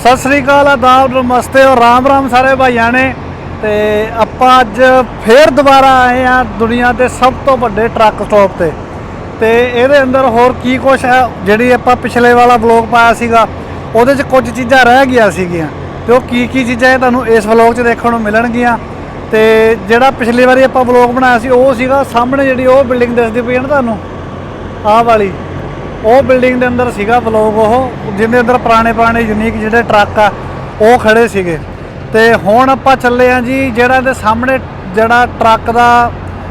ਸਤਿ ਸ੍ਰੀ ਅਕਾਲ, ਆਦਾਬ, ਨਮਸਤੇ ਔਰ ਰਾਮ ਰਾਮ ਸਾਰੇ ਭਾਈਆਂ ਨੇ। ਤੇ ਆਪਾਂ ਅੱਜ ਫੇਰ ਦੁਬਾਰਾ ਆਏ ਆ ਦੁਨੀਆ ਦੇ ਸਭ ਤੋਂ ਵੱਡੇ ਟਰੱਕ ਸਟਾਪ ਤੇ। ਤੇ ਇਹਦੇ ਅੰਦਰ ਹੋਰ ਕੀ ਕੁਛ ਹੈ, ਜਿਹੜੀ ਆਪਾਂ ਪਿਛਲੇ ਵਾਲਾ ਵਲੌਗ ਪਾਇਆ ਸੀਗਾ, ਉਹਦੇ 'ਚ ਕੁਝ ਚੀਜ਼ਾਂ ਰਹਿ ਗਈਆਂ ਸੀਗੀਆਂ। ਤੇ ਉਹ ਕੀ ਕੀ ਚੀਜ਼ਾਂ ਇਹ ਤੁਹਾਨੂੰ ਇਸ ਵਲੌਗ 'ਚ ਦੇਖਣ ਨੂੰ ਮਿਲਣਗੀਆਂ। ਤੇ ਜਿਹੜਾ ਪਿਛਲੀ ਵਾਰੀ ਆਪਾਂ ਵਲੌਗ ਬਣਾਇਆ ਸੀ, ਉਹ ਸੀਗਾ ਸਾਹਮਣੇ ਜਿਹੜੀ ਉਹ ਬਿਲਡਿੰਗ ਦਿਸਦੀ ਪਈ ਹੈ ਨਾ ਤੁਹਾਨੂੰ, ਆਹ ਵਾਲੀ। ਉਹ ਬਿਲਡਿੰਗ ਦੇ ਅੰਦਰ ਸੀਗਾ ਬਲੌਗ ਉਹ ਜਿਹਦੇ ਅੰਦਰ ਪੁਰਾਣੇ ਪੁਰਾਣੇ ਯੂਨੀਕ ਜਿਹੜੇ ਟਰੱਕ ਆ, ਉਹ ਖੜੇ ਸੀਗੇ। ਤੇ ਹੁਣ ਆਪਾਂ ਚੱਲੇ ਆ ਜੀ, ਜਿਹੜਾ ਇਹਦੇ ਸਾਹਮਣੇ ਜਿਹੜਾ ਟਰੱਕ ਦਾ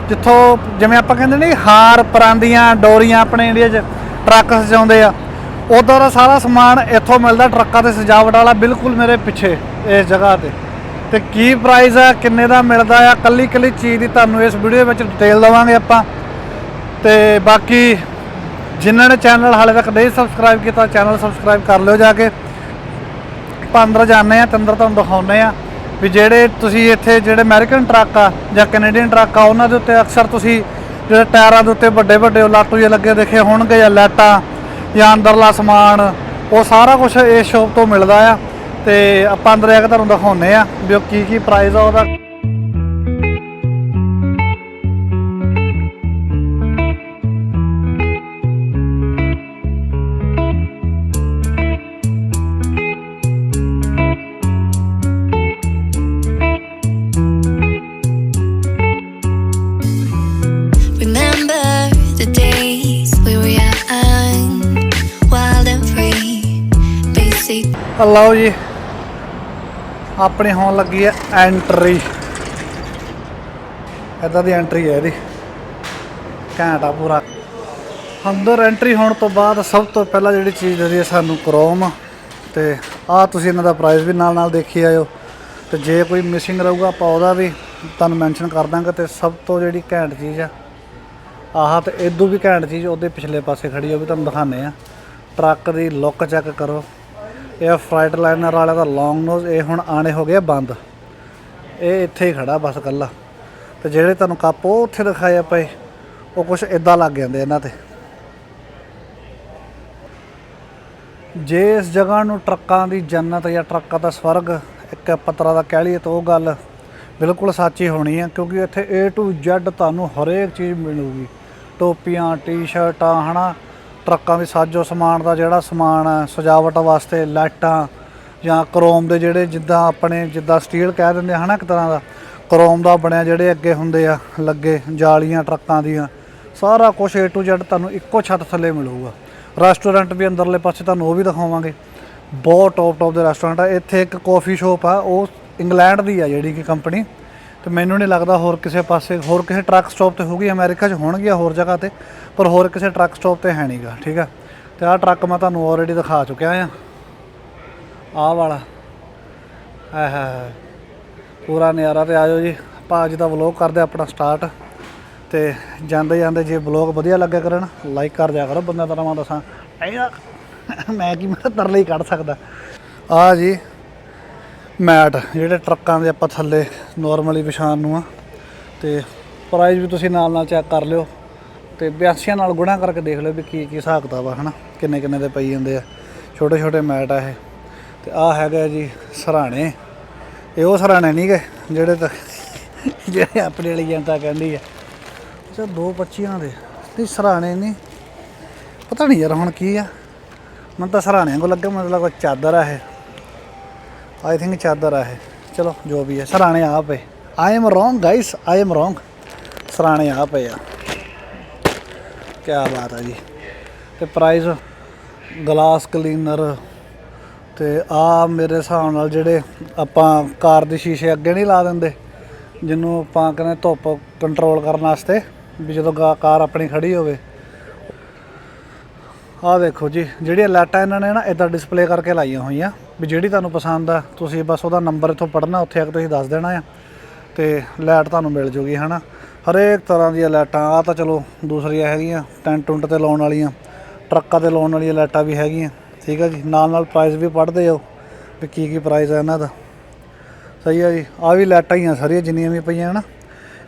ਜਿੱਥੋਂ ਜਿਵੇਂ ਆਪਾਂ ਕਹਿੰਦੇ ਨਹੀਂ ਹਾਰ ਪਰਾਂਦੀਆਂ, ਡੋਰੀਆਂ ਆਪਣੇ ਇੰਡੀਆ 'ਚ ਟਰੱਕ ਸਜਾਉਂਦੇ ਆ। ਉਦੋਂ ਦਾ ਸਾਰਾ ਸਮਾਨ ਇੱਥੋਂ ਮਿਲਦਾ ਟਰੱਕਾਂ ਤੇ ਸਜਾਵਟ ਵਾਲਾ, ਬਿਲਕੁਲ ਮੇਰੇ ਪਿੱਛੇ ਇਸ ਜਗ੍ਹਾ ਤੇ। ਤੇ ਕੀ ਪ੍ਰਾਈਸ ਆ, ਕਿੰਨੇ ਦਾ ਮਿਲਦਾ ਆ ਕੱਲੀ ਕੱਲੀ ਚੀਜ਼ ਦੀ ਤੁਹਾਨੂੰ ਇਸ ਵੀਡੀਓ ਵਿੱਚ ਡਿਟੇਲ ਦਵਾਂਗੇ ਆਪਾਂ। ਤੇ ਬਾਕੀ ਜਿਨ੍ਹਾਂ ਨੇ ਚੈਨਲ ਹਾਲੇ ਤੱਕ ਨਹੀਂ ਸਬਸਕ੍ਰਾਈਬ ਕੀਤਾ, ਚੈਨਲ ਸਬਸਕ੍ਰਾਈਬ ਕਰ ਲਿਓ ਜਾ ਕੇ। ਆਪਾਂ ਅੰਦਰ ਜਾਂਦੇ ਆ ਤੇ ਅੰਦਰ ਤੁਹਾਨੂੰ ਦਿਖਾਉਂਦੇ ਆ ਵੀ ਜਿਹੜੇ ਤੁਸੀਂ ਇੱਥੇ ਜਿਹੜੇ ਅਮਰੀਕਨ ਟਰੱਕ ਆ ਜਾਂ ਕੈਨੇਡੀਅਨ ਟਰੱਕ ਆ, ਉਹਨਾਂ ਦੇ ਉੱਤੇ ਅਕਸਰ ਤੁਸੀਂ ਜਿਹੜੇ ਟਾਇਰਾਂ ਦੇ ਉੱਤੇ ਵੱਡੇ ਵੱਡੇ ਉਹ ਲਾਟੂ ਜੇ ਲੱਗੇ ਦੇਖੇ ਹੋਣਗੇ ਜਾਂ ਲਾਈਟਾਂ ਜਾਂ ਅੰਦਰਲਾ ਸਮਾਨ, ਉਹ ਸਾਰਾ ਕੁਝ ਇਸ ਸ਼ੋਪ ਤੋਂ ਮਿਲਦਾ ਆ। ਤੇ ਆਪਾਂ ਅੰਦਰ ਜਾ ਕੇ ਤੁਹਾਨੂੰ ਦਿਖਾਉਂਦੇ ਆ ਵੀ ਉਹ ਕੀ ਕੀ ਪ੍ਰਾਈਸ ਆ ਉਹਦਾ। ਲਓ ਜੀ, ਆਪਣੀ ਹੋਣ ਲੱਗੀ ਹੈ ਐਂਟਰੀ ਇਦਾਂ ਦੀ ਐਂਟਰੀ ਹੈ ਇਹਦੀ। ਘੈਂਟ ਆ ਪੂਰਾ। ਅੰਦਰ ਐਂਟਰੀ ਹੋਣ ਤੋਂ ਬਾਅਦ ਸਭ ਤੋਂ ਪਹਿਲਾਂ ਜਿਹੜੀ ਚੀਜ਼ ਦਿੰਦੀ ਹੈ ਸਾਨੂੰ ਕ੍ਰੋਮ ਤੇ ਆਹ ਤੁਸੀਂ ਇਹਨਾਂ ਦਾ ਪ੍ਰਾਈਸ ਵੀ ਨਾਲ ਨਾਲ ਦੇਖੀ ਆਇਓ। ਤੇ ਜੇ ਕੋਈ ਮਿਸਿੰਗ ਰਹੂਗਾ, ਆਪਾਂ ਉਹਦਾ ਵੀ ਤੁਹਾਨੂੰ ਮੈਂਸ਼ਨ ਕਰ ਦਾਂਗੇ ਤੇ ਸਭ ਤੋਂ ਜਿਹੜੀ ਘੈਂਟ ਚੀਜ਼ ਆ, ਆਹ ਤੇ ਇਦੋਂ ਵੀ ਘੈਂਟ ਚੀਜ਼ ਉਹਦੇ ਪਿਛਲੇ ਪਾਸੇ ਖੜੀ ਉਹ ਵੀ ਤੁਹਾਨੂੰ ਦਿਖਾਣੇ ਆ। ਟਰੱਕ ਦੀ ਲੁੱਕ ਚੈੱਕ ਕਰੋ। ਇਹ ਫਰਾਈਟ ਲਾਈਨਰ ਵਾਲੇ ਦਾ ਲੌਂਗ ਨੋਜ਼ ਇਹ ਹੁਣ ਆਣੇ ਹੋ ਗਏ ਬੰਦ। ਇਹ ਇੱਥੇ ਹੀ ਖੜਾ ਬਸ ਕੱਲਾ ਤੇ ਜਿਹੜੇ ਤੁਹਾਨੂੰ ਕੱਪ ਉਹ ਉੱਥੇ ਦਿਖਾਏ ਪਏ ਉਹ ਕੁਝ ਇਦਾਂ ਲੱਗ ਜਾਂਦੇ ਇਹਨਾਂ ਤੇ। ਜੇ ਇਸ ਜਗ੍ਹਾ ਨੂੰ ਟਰੱਕਾਂ ਦੀ ਜੰਨਤ ਜਾਂ ਟਰੱਕਾਂ ਦਾ ਸਵਰਗ, ਇੱਕ ਪੱਤਰਾ ਦਾ ਕਹਿ ਲਈਏ ਤਾਂ ਉਹ ਗੱਲ ਬਿਲਕੁਲ ਸੱਚੀ ਹੋਣੀ ਹੈ ਕਿਉਂਕਿ ਇੱਥੇ A to Z ਤੁਹਾਨੂੰ ਹਰੇਕ ਚੀਜ਼ ਮਿਲੂਗੀ। ਟੋਪੀਆਂ ਟੀ-ਸ਼ਰਟਾਂ ਹਨਾ ਟਰੱਕਾਂ ਦੇ ਸਾਜੋ ਸਮਾਨ ਦਾ ਜਿਹੜਾ ਸਮਾਨ ਹੈ, ਸਜਾਵਟ ਵਾਸਤੇ ਲਾਈਟਾਂ ਜਾਂ ਕ੍ਰੋਮ ਦੇ ਜਿਹੜੇ ਜਿੱਦਾਂ ਆਪਣੇ ਜਿੱਦਾਂ ਸਟੀਲ ਕਹਿ ਦਿੰਦੇ ਆ, ਹਨਾ ਇੱਕ ਤਰ੍ਹਾਂ ਦਾ, ਕ੍ਰੋਮ ਦਾ ਬਣਿਆ ਜਿਹੜੇ ਅੱਗੇ ਹੁੰਦੇ ਆ, ਲੱਗੇ ਜਾਲੀਆਂ ਟਰੱਕਾਂ ਦੀਆਂ, ਸਾਰਾ ਕੁਝ A to Z ਤੁਹਾਨੂੰ ਇੱਕੋ ਛੱਤ ਥੱਲੇ ਮਿਲੂਗਾ। ਰੈਸਟੋਰੈਂਟ ਵੀ ਅੰਦਰਲੇ ਪਾਸੇ ਤੁਹਾਨੂੰ ਉਹ ਵੀ ਦਿਖਾਵਾਂਗੇ। ਬਹੁਤ ਟੌਪ ਟੌਪ ਦੇ ਰੈਸਟੋਰੈਂਟ ਆ। ਇੱਥੇ ਇੱਕ ਕਾਫੀ ਸ਼ੋਪ ਆ, ਉਹ ਇੰਗਲੈਂਡ ਦੀ ਆ ਜਿਹੜੀ ਕਿ ਕੰਪਨੀ ਤੇ ਮੈਨੂੰ ਨਹੀਂ ਲੱਗਦਾ ਹੋਰ ਕਿਸੇ ਪਾਸੇ, ਹੋਰ ਕਿਸੇ ਟਰੱਕ ਸਟਾਪ ਤੇ ਹੋਊਗੀ, ਅਮਰੀਕਾ 'ਚ ਹੋਣਗੀਆਂ ਹੋਰ ਜਗ੍ਹਾ ਤੇ, ਪਰ ਹੋਰ ਕਿਸੇ ਟਰੱਕ ਸਟਾਪ ਤੇ ਹੈ ਨਹੀਂਗਾ ਠੀਕ ਆ? ਤੇ ਆਹ ਟਰੱਕ ਮੈਂ ਤੁਹਾਨੂੰ ਆਲਰੇਡੀ ਦਿਖਾ ਚੁੱਕਿਆ ਆ। ਆਹ ਵਾਲਾ। ਹੈ ਪੂਰਾ ਨਜ਼ਾਰਾ ਤੇ ਆਜੋ ਜੀ। ਆਪਾਂ ਅੱਜ ਦਾ ਵਲੌਗ ਕਰਦੇ ਆਪਣਾ ਸਟਾਰਟ ਤੇ ਜਾਂਦੇ ਜਾਂਦੇ ਜੇ ਵਲੌਗ ਵਧੀਆ ਲੱਗਿਆ ਕਰਨ ਲਾਈਕ ਕਰ ਦਿਆ ਕਰੋ। ਬੰਦਾ ਤਰ੍ਹਾਂ ਮੈਂ ਦੱਸਾਂ ਐਂ ਮੈਂ ਕੀ, ਮੈਂ ਤਰਲੇ ਹੀ ਕੱਢ ਸਕਦਾ। ਆ ਜੀ ਮੈਟ, ਜਿਹੜੇ ਟਰੱਕਾਂ ਦੇ ਆਪਾਂ ਥੱਲੇ ਨਾਰਮਲੀ ਵਿਛਾਣ ਨੂੰ ਆ। ਤੇ ਪ੍ਰਾਈਸ ਵੀ ਤੁਸੀਂ ਨਾਲ ਨਾਲ ਚੈੱਕ ਕਰ ਲਿਓ। ਤੇ ਬਿਆਸੀਆਂ ਨਾਲ ਗੁਣਾ ਕਰਕੇ ਦੇਖ ਲਿਓ ਵੀ ਕੀ ਕੀ ਹਿਸਾਬ ਕਿਤਾਬ ਆ, ਹਨਾ? ਕਿੰਨੇ ਕਿੰਨੇ ਦੇ ਪਈ ਜਾਂਦੇ ਆ। ਛੋਟੇ ਛੋਟੇ ਮੈਟ ਆ ਇਹ। ਤੇ ਆ ਹੈਗਾ ਜੀ ਸਰਾਣੇ। ਇਹ ਉਹ ਸਰਾਣੇ ਨਹੀਂ ਗਏ ਜਿਹੜੇ ਤਾਂ ਜਿਹੜੇ ਆਪਣੇ ਵਾਲੀ ਜਨਤਾ ਕਹਿੰਦੀ ਆ। ਅੱਛਾ, ਦੋ ਪੱਚੀਆਂ ਦੇ। ਨਹੀਂ, ਸਰਾਣੇ ਨਹੀਂ ਪਤਾ ਨਹੀਂ ਯਾਰ ਹੁਣ ਕੀ ਆ। ਮੈਨੂੰ ਤਾਂ ਸਰਾਣਿਆਂ ਕੋ ਲੱਗਾ ਮਤਲਬ ਕੋਈ ਚਾਦਰ ਆ ਇਹ। ਆਈ ਥਿੰਕ ਚਾਦਰ ਆ ਇਹ। ਚਲੋ, ਜੋ ਵੀ ਹੈ, ਸਰਾਣੇ ਆ ਪਏ I am wrong guys I am wrong ਸਰਾਣੇ ਆ ਪਏ ਆ ਕੀ ਬਾਤ ਆ ਜੀ। ਤੇ ਪ੍ਰਾਈਸ ਗਲਾਸ ਕਲੀਨਰ ਤੇ ਆ ਮੇਰੇ ਹਿਸਾਬ ਨਾਲ ਜਿਹੜੇ ਆਪਾਂ ਕਾਰ ਦੇ ਸ਼ੀਸ਼ੇ ਅੱਗੇ ਨਹੀਂ ਲਾ ਦਿੰਦੇ, ਜਿਹਨੂੰ ਆਪਾਂ ਕਹਿੰਦੇ ਧੁੱਪ ਕੰਟਰੋਲ ਕਰਨ ਵਾਸਤੇ, ਵੀ ਜਦੋਂ ਗਾ- ਕਾਰ ਆਪਣੀ ਖੜੀ ਹੋਵੇ। ਆਹ ਦੇਖੋ ਜੀ, ਜਿਹੜੀਆਂ ਲਾਈਟਾਂ ਇਹਨਾਂ ਨੇ ਨਾ ਇਦਾਂ ਡਿਸਪਲੇ ਕਰਕੇ ਲਾਈਆਂ ਹੋਈਆਂ। ਵੀ ਜਿਹੜੀ ਤੁਹਾਨੂੰ ਪਸੰਦ ਆ, ਤੁਸੀਂ ਬਸ ਉਹਦਾ ਨੰਬਰ ਇੱਥੋਂ ਪੜ੍ਹਨਾ, ਉੱਥੇ ਆ ਕੇ ਤੁਸੀਂ ਦੱਸ ਦੇਣਾ ਆ। ਤੇ ਲਾਈਟ ਤੁਹਾਨੂੰ ਮਿਲ ਜੂਗੀ, ਹਨਾ? ਹਰੇਕ ਤਰ੍ਹਾਂ ਦੀਆਂ ਲਾਈਟਾਂ ਆ ਤਾਂ ਚਲੋ ਦੂਸਰੀਆਂ ਹੈਗੀਆਂ ਟੈਂਟ ਟੁੰਟ ਤੇ ਲਾਉਣ ਵਾਲੀਆਂ, ਟਰੱਕਾਂ ਤੇ ਲਾਉਣ ਵਾਲੀਆਂ ਲਾਈਟਾਂ ਵੀ ਹੈਗੀਆਂ, ਠੀਕ ਆ ਜੀ? ਨਾਲ ਨਾਲ ਪ੍ਰਾਈਸ ਵੀ ਪੜ੍ਹਦੇ ਹੋ ਵੀ ਕੀ ਕੀ ਪ੍ਰਾਈਸ ਆ ਇਹਨਾਂ ਦਾ। ਸਹੀ ਆ ਜੀ? ਆ ਵੀ ਲਾਈਟਾਂ ਹੀ ਆ ਸਾਰੀਆਂ, ਜਿੰਨੀਆਂ ਵੀ ਪਈਆਂ, ਹਨਾ?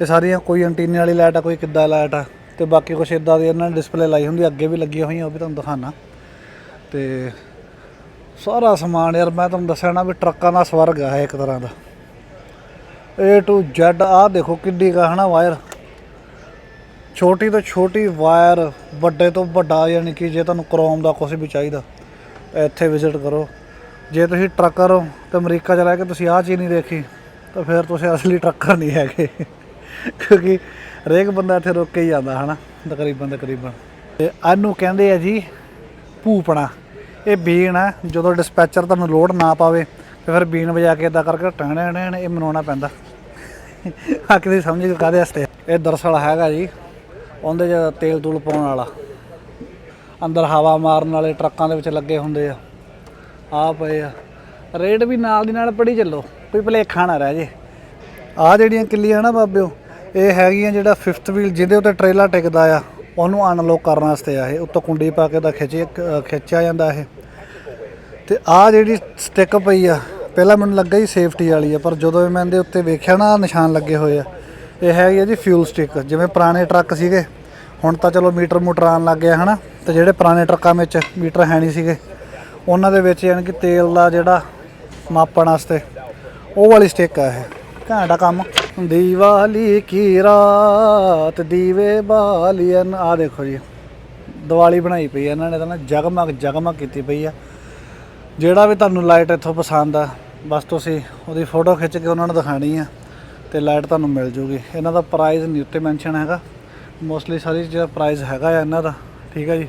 ਇਹ ਸਾਰੀਆਂ ਕੋਈ ਐਂਟੀਨੇ ਵਾਲੀ ਲਾਈਟ ਆ, ਕੋਈ ਕਿੱਦਾਂ ਲਾਈਟ ਆ, ਤੇ ਬਾਕੀ ਕੁਛ ਇਦਾਂ ਦੀ ਇਹਨਾਂ ਨੇ ਡਿਸਪਲੇ ਲਾਈ ਹੁੰਦੀ ਅੱਗੇ ਵੀ ਲੱਗੀਆਂ ਹੋਈਆਂ, ਉਹ ਵੀ ਤੁਹਾਨੂੰ ਦਿਖਾਣਾ ਤੇ ਸਾਰਾ ਸਮਾਨ ਯਾਰ, ਮੈਂ ਤੁਹਾਨੂੰ ਦੱਸਿਆ ਨਾ ਵੀ ਟਰੱਕਾਂ ਦਾ ਸਵਰਗ ਆ ਇਹ ਇੱਕ ਤਰ੍ਹਾਂ ਦਾ। A to Z ਆ ਦੇਖੋ ਕਿੱਡੀ ਕਾ ਹਨਾ ਵਾਇਰ? ਛੋਟੀ ਤੋਂ ਛੋਟੀ ਵਾਇਰ, ਵੱਡੇ ਤੋਂ ਵੱਡਾ, ਯਾਨੀ ਕਿ ਜੇ ਤੁਹਾਨੂੰ ਕ੍ਰੋਮ ਦਾ ਕੁਝ ਵੀ ਚਾਹੀਦਾ, ਇੱਥੇ ਵਿਜ਼ਿਟ ਕਰੋ। ਜੇ ਤੁਸੀਂ ਟਰੱਕਰ ਹੋ ਤੇ ਅਮਰੀਕਾ ਚ ਰਹਿ ਕੇ ਤੁਸੀਂ ਆਹ ਚੀਜ਼ ਨਹੀਂ ਦੇਖੀ, ਤਾਂ ਫਿਰ ਤੁਸੀਂ ਅਸਲੀ ਟਰੱਕਰ ਨਹੀਂ ਹੈਗੇ। ਕਿਉਂਕਿ ਹਰੇਕ ਬੰਦਾ ਇੱਥੇ ਰੁਕ ਕੇ ਹੀ ਜਾਂਦਾ, ਹਨਾ? ਤਕਰੀਬਨ ਤਕਰੀਬਨ। ਤੇ ਇਹਨੂੰ ਕਹਿੰਦੇ ਆ ਜੀ, ਭੂਪਣਾ। ਇਹ ਬੀਨ ਆ ਜਦੋਂ ਡਿਸਪੈਚਰ ਤੁਹਾਨੂੰ ਲੋਡ ਨਾ ਪਾਵੇ, ਤੇ ਫਿਰ ਬੀਨ ਵਜਾ ਕੇ ਇਦਾਂ ਕਰਕੇ ਟਹਿਣੇ ਟਹਿਣੇ ਇਹ ਮਨਾਉਣਾ ਪੈਂਦਾ। ਆ ਕਿ ਸਮਝ ਗਏ ਕਾਹਦੇ ਵਾਸਤੇ ਇਹ ਦਰਸਲ ਹੈਗਾ ਜੀ, ਉਹਦੇ 'ਚ ਤੇਲ ਤੂਲ ਪਾਉਣ ਵਾਲਾ। ਅੰਦਰ ਹਵਾ ਮਾਰਨ ਵਾਲੇ ਟਰੱਕਾਂ ਦੇ ਵਿੱਚ ਲੱਗੇ ਹੁੰਦੇ ਆ। ਆ ਪਏ ਆ। ਰੇਟ ਵੀ ਨਾਲ ਦੀ ਨਾਲ ਪੜੀ ਚੱਲੋ, ਕੋਈ ਭਲੇਖਾ ਨਾ ਰਹਿ ਜੇ। ਆ ਜਿਹੜੀਆਂ ਕਿੱਲੀਆਂ ਨਾ ਬਾਬਿਓ, ਇਹ ਹੈਗੀਆਂ ਜਿਹੜਾ ਫਿਫਥ ਵੀਲ ਜਿਹਦੇ ਉੱਤੇ ਟ੍ਰੇਲਾ ਟਿਕਦਾ ਆ। ਉਹਨੂੰ ਅਨਲੋਕ ਕਰਨ ਵਾਸਤੇ ਆ ਇਹ। ਉੱਤੋਂ ਕੁੰਡੀ ਪਾ ਕੇ ਦਾ ਖਿੱਚ ਖਿੱਚਿਆ ਜਾਂਦਾ ਇਹ। ਤੇ ਆ ਜਿਹੜੀ ਸਟਿੱਕ ਪਈ ਆ, ਪਹਿਲਾਂ ਮੈਨੂੰ ਲੱਗਾ ਜੀ ਸੇਫਟੀ ਵਾਲੀ ਆ, ਪਰ ਜਦੋਂ ਮੈਂ ਇਹਦੇ ਉੱਤੇ ਵੇਖਿਆ ਨਾ, ਨਿਸ਼ਾਨ ਲੱਗੇ ਹੋਏ ਆ। ਇਹ ਹੈਗੀ ਆ ਜੀ ਫਿਊਲ ਸਟਿੱਕ ਜਿਵੇਂ ਪੁਰਾਣੇ ਟਰੱਕ ਸੀਗੇ। ਹੁਣ ਤਾਂ ਚਲੋ ਮੀਟਰ ਮੂਟਰ ਆਉਣ ਲੱਗ ਗਿਆ, ਹਨਾ? ਤੇ ਜਿਹੜੇ ਪੁਰਾਣੇ ਟਰੱਕਾਂ ਵਿੱਚ ਮੀਟਰ ਹੈ ਨਹੀਂ ਸੀਗੇ, ਉਹਨਾਂ ਦੇ ਵਿੱਚ ਯਾਨੀ ਕਿ ਤੇਲ ਦਾ ਜਿਹੜਾ ਮਾਪਣ ਵਾਸਤੇ, ਉਹ ਵਾਲੀ ਸਟਿੱਕ ਆ ਇਹ। ਘੈਂਟਾ ਕੰਮ। ਦੀਵਾਲੀ ਕੀ ਰਾਤ ਦੀਵੇ ਬਾਲੀਨ ਆ ਦੇਖੋ ਜੀ, ਦੀਵਾਲੀ ਬਣਾਈ ਪਈ ਆ। ਇਹਨਾਂ ਨੇ ਤਾਂ ਨਾ ਜਗਮਗ ਜਗਮਗ ਕੀਤੀ ਪਈ ਆ। ਜਿਹੜਾ ਵੀ ਤੁਹਾਨੂੰ ਲਾਈਟ ਇੱਥੋਂ ਪਸੰਦ ਆ, ਬਸ ਤੁਸੀਂ ਉਹਦੀ ਫੋਟੋ ਖਿੱਚ ਕੇ ਉਹਨਾਂ ਨੂੰ ਦਿਖਾਣੀ ਆ ਤੇ ਲਾਈਟ ਤੁਹਾਨੂੰ ਮਿਲ ਜੂਗੀ। ਇਹਨਾਂ ਦਾ ਪ੍ਰਾਈਸ ਨਹੀਂ ਉੱਤੇ ਮੈਂਸ਼ਨ ਹੈਗਾ। ਮੋਸਟਲੀ ਸਾਰੀ ਜਿਹੜਾ ਪ੍ਰਾਈਸ ਹੈਗਾ ਆ ਇਹਨਾਂ ਦਾ। ਠੀਕ ਹੈ ਜੀ।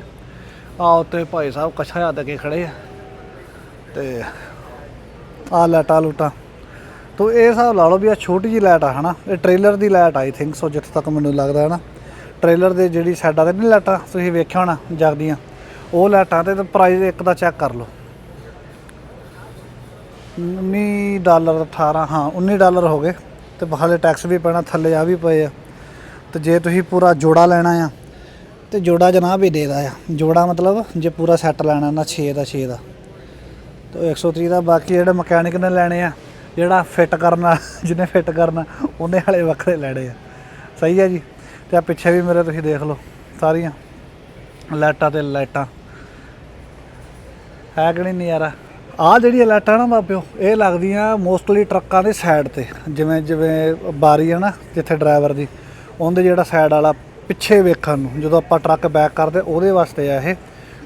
ਆ ਉੱਤੇ ਭਾਈ ਸਾਹਿਬ ਕਛਾ ਹੱਥ ਕੇ ਖੜੇ ਆ। ਤੇ ਆ ਲਾਟਾ ਲੂਟਾ। ਤੋ ਇਹ ਹਿਸਾਬ ਲਾ ਲਓ ਵੀ ਆ ਛੋਟੀ ਜੀ ਲਾਈਟ ਆ, ਹਨਾ? ਇਹ ਟ੍ਰੇਲਰ ਦੀ ਲਾਈਟ ਆਈ ਥਿੰਕ ਸੋ ਜਿੱਥੇ ਤੱਕ ਮੈਨੂੰ ਲੱਗਦਾ ਹੈ ਨਾ ਟ੍ਰੇਲਰ ਦੇ ਜਿਹੜੀ ਸਾਈਡਾਂ ਤੇ ਨਹੀਂ ਲਾਈਟਾਂ, ਤੁਸੀਂ ਵੇਖਿਆ ਹੋਣਾ, ਜਗਦੀਆਂ। ਉਹ ਲਾਈਟਾਂ ਤੇ ਪ੍ਰਾਈਸ ਇੱਕ ਦਾ ਚੈੱਕ ਕਰ ਲਓ। 19 ਡਾਲਰ 18 ਹਾਂ 19 ਡਾਲਰ ਹੋ ਗਏ। ਤੇ ਹਾਲੇ ਟੈਕਸ ਵੀ ਪੈਣਾ, ਥੱਲੇ ਆ ਵੀ ਪਏ ਆ। ਤੇ ਜੇ ਤੁਸੀਂ ਪੂਰਾ ਜੋੜਾ ਲੈਣਾ ਆ, ਤੇ ਜੋੜਾ ਜਨਾਬ ਹੀ ਦੇਦਾ ਆ। ਜੋੜਾ ਮਤਲਬ ਜੇ ਪੂਰਾ ਸੈੱਟ ਲੈਣਾ ਨਾ 6 ਦਾ 6 ਦਾ। ਤੇ 130 ਦਾ, ਬਾਕੀ ਜਿਹੜੇ ਮਕੈਨਿਕ ਨੇ ਲੈਣੇ ਆ ਜਿਹੜਾ ਫਿੱਟ ਕਰਨਾ ਜਿਹਨੇ ਫਿੱਟ ਕਰਨਾ ਉਹਨੇ ਵਾਲੇ ਵੱਖਰੇ ਲੈਣੇ ਆ। ਸਹੀ ਹੈ ਜੀ। ਤੇ ਆ ਪਿੱਛੇ ਵੀ ਮੇਰੇ ਤੁਸੀਂ ਦੇਖ ਲਓ, ਸਾਰੀਆਂ ਲਾਈਟਾਂ ਤੇ ਲਾਈਟਾਂ। ਹੈ ਕਿ ਨਹੀਂ ਨਜ਼ਾਰਾ? ਆ ਜਿਹੜੀ ਲਾਈਟਾਂ ਨਾ ਬਾਬਿਓ, ਇਹ ਲੱਗਦੀਆਂ ਮੋਸਟਲੀ ਟਰੱਕਾਂ ਦੇ ਸਾਈਡ ਤੇ। ਜਿਵੇਂ ਜਿਵੇਂ ਬਾਰੀ ਹੈ ਨਾ, ਜਿੱਥੇ ਡਰਾਈਵਰ ਦੀ, ਉਹਦੇ ਜਿਹੜਾ ਸਾਈਡ ਵਾਲਾ ਪਿੱਛੇ ਵੇਖਣ ਨੂੰ, ਜਦੋਂ ਆਪਾਂ ਟਰੱਕ ਬੈਕ ਕਰਦੇ, ਉਹਦੇ ਵਾਸਤੇ ਆ ਇਹ।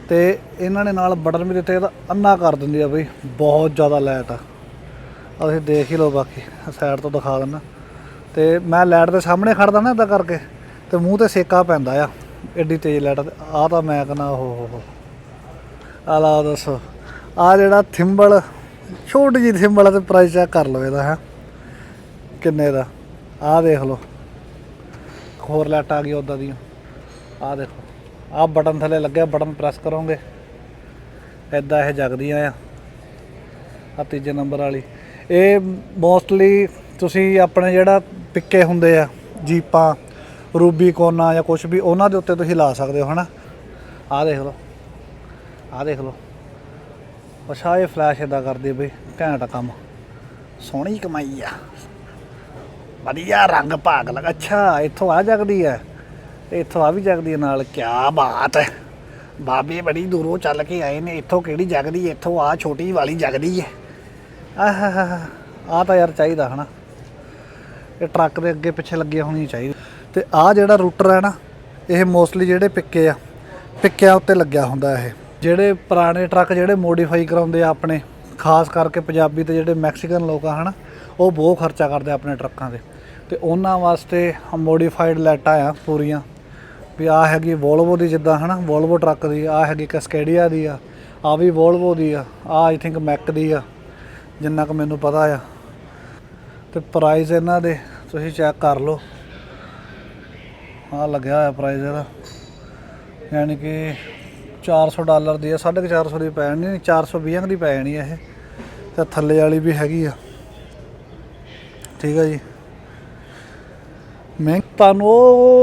ਤੇ ਇਹਨਾਂ ਨੇ ਨਾਲ ਬਟਨ ਵੀ ਦਿੱਤੇ, ਇਹਦਾ ਅੰਨਾ ਕਰ ਦਿੰਦੀ ਆ ਬਈ, ਬਹੁਤ ਜ਼ਿਆਦਾ ਲਾਈਟ ਆ। ਤੁਸੀਂ ਦੇਖ ਹੀ ਲਓ ਬਾਕੀ ਸਾਈਡ ਤੋਂ ਦਿਖਾ ਦਿੰਦਾ। ਤੇ ਮੈਂ ਲਾਈਟ ਦੇ ਸਾਹਮਣੇ ਖੜਦਾ ਨਾ ਇਦਾਂ ਕਰਕੇ, ਤੇ ਮੂੰਹ ਤੇ ਸੇਕਾ ਪੈਂਦਾ ਆ ਐਡੀ ਤੇਜ਼ ਲਾਈਟ ਆ ਤਾਂ ਮੈਂ ਕਹਿੰਦਾ, ਓਹ ਹੋ ਹੋ ਆ ਲਾ ਦੱਸੋ। ਆ ਜਿਹੜਾ ਥਿੰਬਲ ਛੋਟੀ ਜਿਹੀ ਥਿੰਬਲ ਆ ਤੇ ਪ੍ਰਾਈਸ ਚੈੱਕ ਕਰ ਲਓ ਇਹਦਾ, ਹੈ। ਕਿੰਨੇ ਦਾ? ਆ ਦੇਖ ਲਓ। ਹੋਰ ਲਾਈਟ ਆ ਗਈ ਉਦਾਂ ਦੀਆਂ। ਆ ਦੇਖੋ। ਆ ਬਟਨ ਥੱਲੇ ਲੱਗਿਆ ਬਟਨ ਪ੍ਰੈਸ ਕਰੋਗੇ। ਐਦਾਂ ਇਹ ਜਗਦੀਆਂ ਆ। ਆ ਤੀਜੇ ਨੰਬਰ ਵਾਲੀ। ਇਹ ਮੋਸਟਲੀ ਤੁਸੀਂ ਆਪਣੇ ਜਿਹੜਾ ਪਿੱਕੇ ਹੁੰਦੇ ਆ, ਜੀਪਾਂ, ਰੂਬੀ ਕੋਨਾ ਜਾਂ ਕੁਝ ਵੀ, ਉਹਨਾਂ ਦੇ ਉੱਤੇ ਤੁਸੀਂ ਲਾ ਸਕਦੇ ਹੋ, ਹਨਾ? ਆਹ ਦੇਖ ਲਓ। ਆਹ ਦੇਖ ਲਓ। ਅੱਛਾ, ਇਹ ਫਲੈਸ਼ ਇਦਾਂ ਕਰਦੀ ਬਈ, ਘੈਂਟ ਕੰਮ। ਸੋਹਣੀ ਕਮਾਈ ਆ। ਵਧੀਆ ਰੰਗ ਭਾਗ ਲੱਗ। ਅੱਛਾ, ਇੱਥੋਂ ਆ ਜਗਦੀ ਹੈ ਤੇ ਇੱਥੋਂ ਆ ਵੀ ਜਗਦੀ ਹੈ ਨਾਲ। ਕੀ ਬਾਤ ਹੈ ਬਾਬੇ ਬੜੀ ਦੂਰੋਂ ਚੱਲ ਕੇ ਆਏ ਨੇ। ਇੱਥੋਂ ਕਿਹੜੀ ਜਗਦੀ ਹੈ ਇੱਥੋਂ ਆ ਛੋਟੀ ਵਾਲੀ ਜਗਦੀ ਹੈ ਆਹ ਆ ਤਾਂ ਯਾਰ ਚਾਹੀਦਾ ਹਨਾ। ਇਹ ਟਰੱਕ ਦੇ ਅੱਗੇ ਪਿੱਛੇ ਲੱਗੀਆਂ ਹੋਣੀ ਚਾਹੀਦੀ। ਤੇ ਆ ਜਿਹੜਾ ਰੂਟਰ ਹੈ ਨਾ, ਇਹ ਮੋਸਟਲੀ ਜਿਹੜੇ ਪਿੱਕੇ ਆ, ਪਿੱਕਿਆਂ ਉੱਤੇ ਲੱਗਿਆ ਹੁੰਦਾ ਇਹ। ਜਿਹੜੇ ਪੁਰਾਣੇ ਟਰੱਕ ਜਿਹੜੇ ਮੋਡੀਫਾਈ ਕਰਾਉਂਦੇ ਆ ਆਪਣੇ, ਖਾਸ ਕਰਕੇ ਪੰਜਾਬੀ ਤੇ ਜਿਹੜੇ ਮੈਕਸੀਕਨ ਲੋਕ ਆ ਹਨਾ, ਉਹ ਬਹੁਤ ਖਰਚਾ ਕਰਦੇ ਆਪਣੇ ਟਰੱਕਾਂ ਤੇ। ਤੇ ਉਹਨਾਂ ਵਾਸਤੇ ਮੋਡੀਫਾਈਡ ਲਾਈਟਾਂ ਆ ਪੂਰੀਆਂ। ਵੀ ਆ ਹੈਗੀ ਵੋਲਵੋ ਦੀ ਜਿੱਦਾਂ ਹਨਾ ਵੋਲਵੋ ਟਰੱਕ ਦੀ ਆ ਹੈਗੀ ਕਸਕੇਡੀਆ ਦੀ ਆ ਆ ਵੀ ਵੋਲਵੋ ਦੀ ਆ ਆ ਆਈ ਥਿੰਕ ਮੈਕ ਦੀ ਆ। ਜਿੰਨਾ ਕੁ ਮੈਨੂੰ ਪਤਾ ਆ। ਤੇ ਪ੍ਰਾਈਸ ਇਹਨਾਂ ਦੇ ਤੁਸੀਂ ਚੈੱਕ ਕਰ ਲਓ। ਆ ਲੱਗਿਆ ਹੋਇਆ ਪ੍ਰਾਈਸ ਇਹਦਾ। ਯਾਨੀ ਕਿ 400 ਡਾਲਰ ਦੀ ਆ 450 ਦੀ ਪੈ ਜਾਣੀ 420 ਦੀ ਪੈ ਜਾਣੀ ਆ ਇਹ। ਤੇ ਥੱਲੇ ਵਾਲੀ ਵੀ ਹੈਗੀ ਆ। ਠੀਕ ਆ ਜੀ। ਮੈਂ ਤੁਹਾਨੂੰ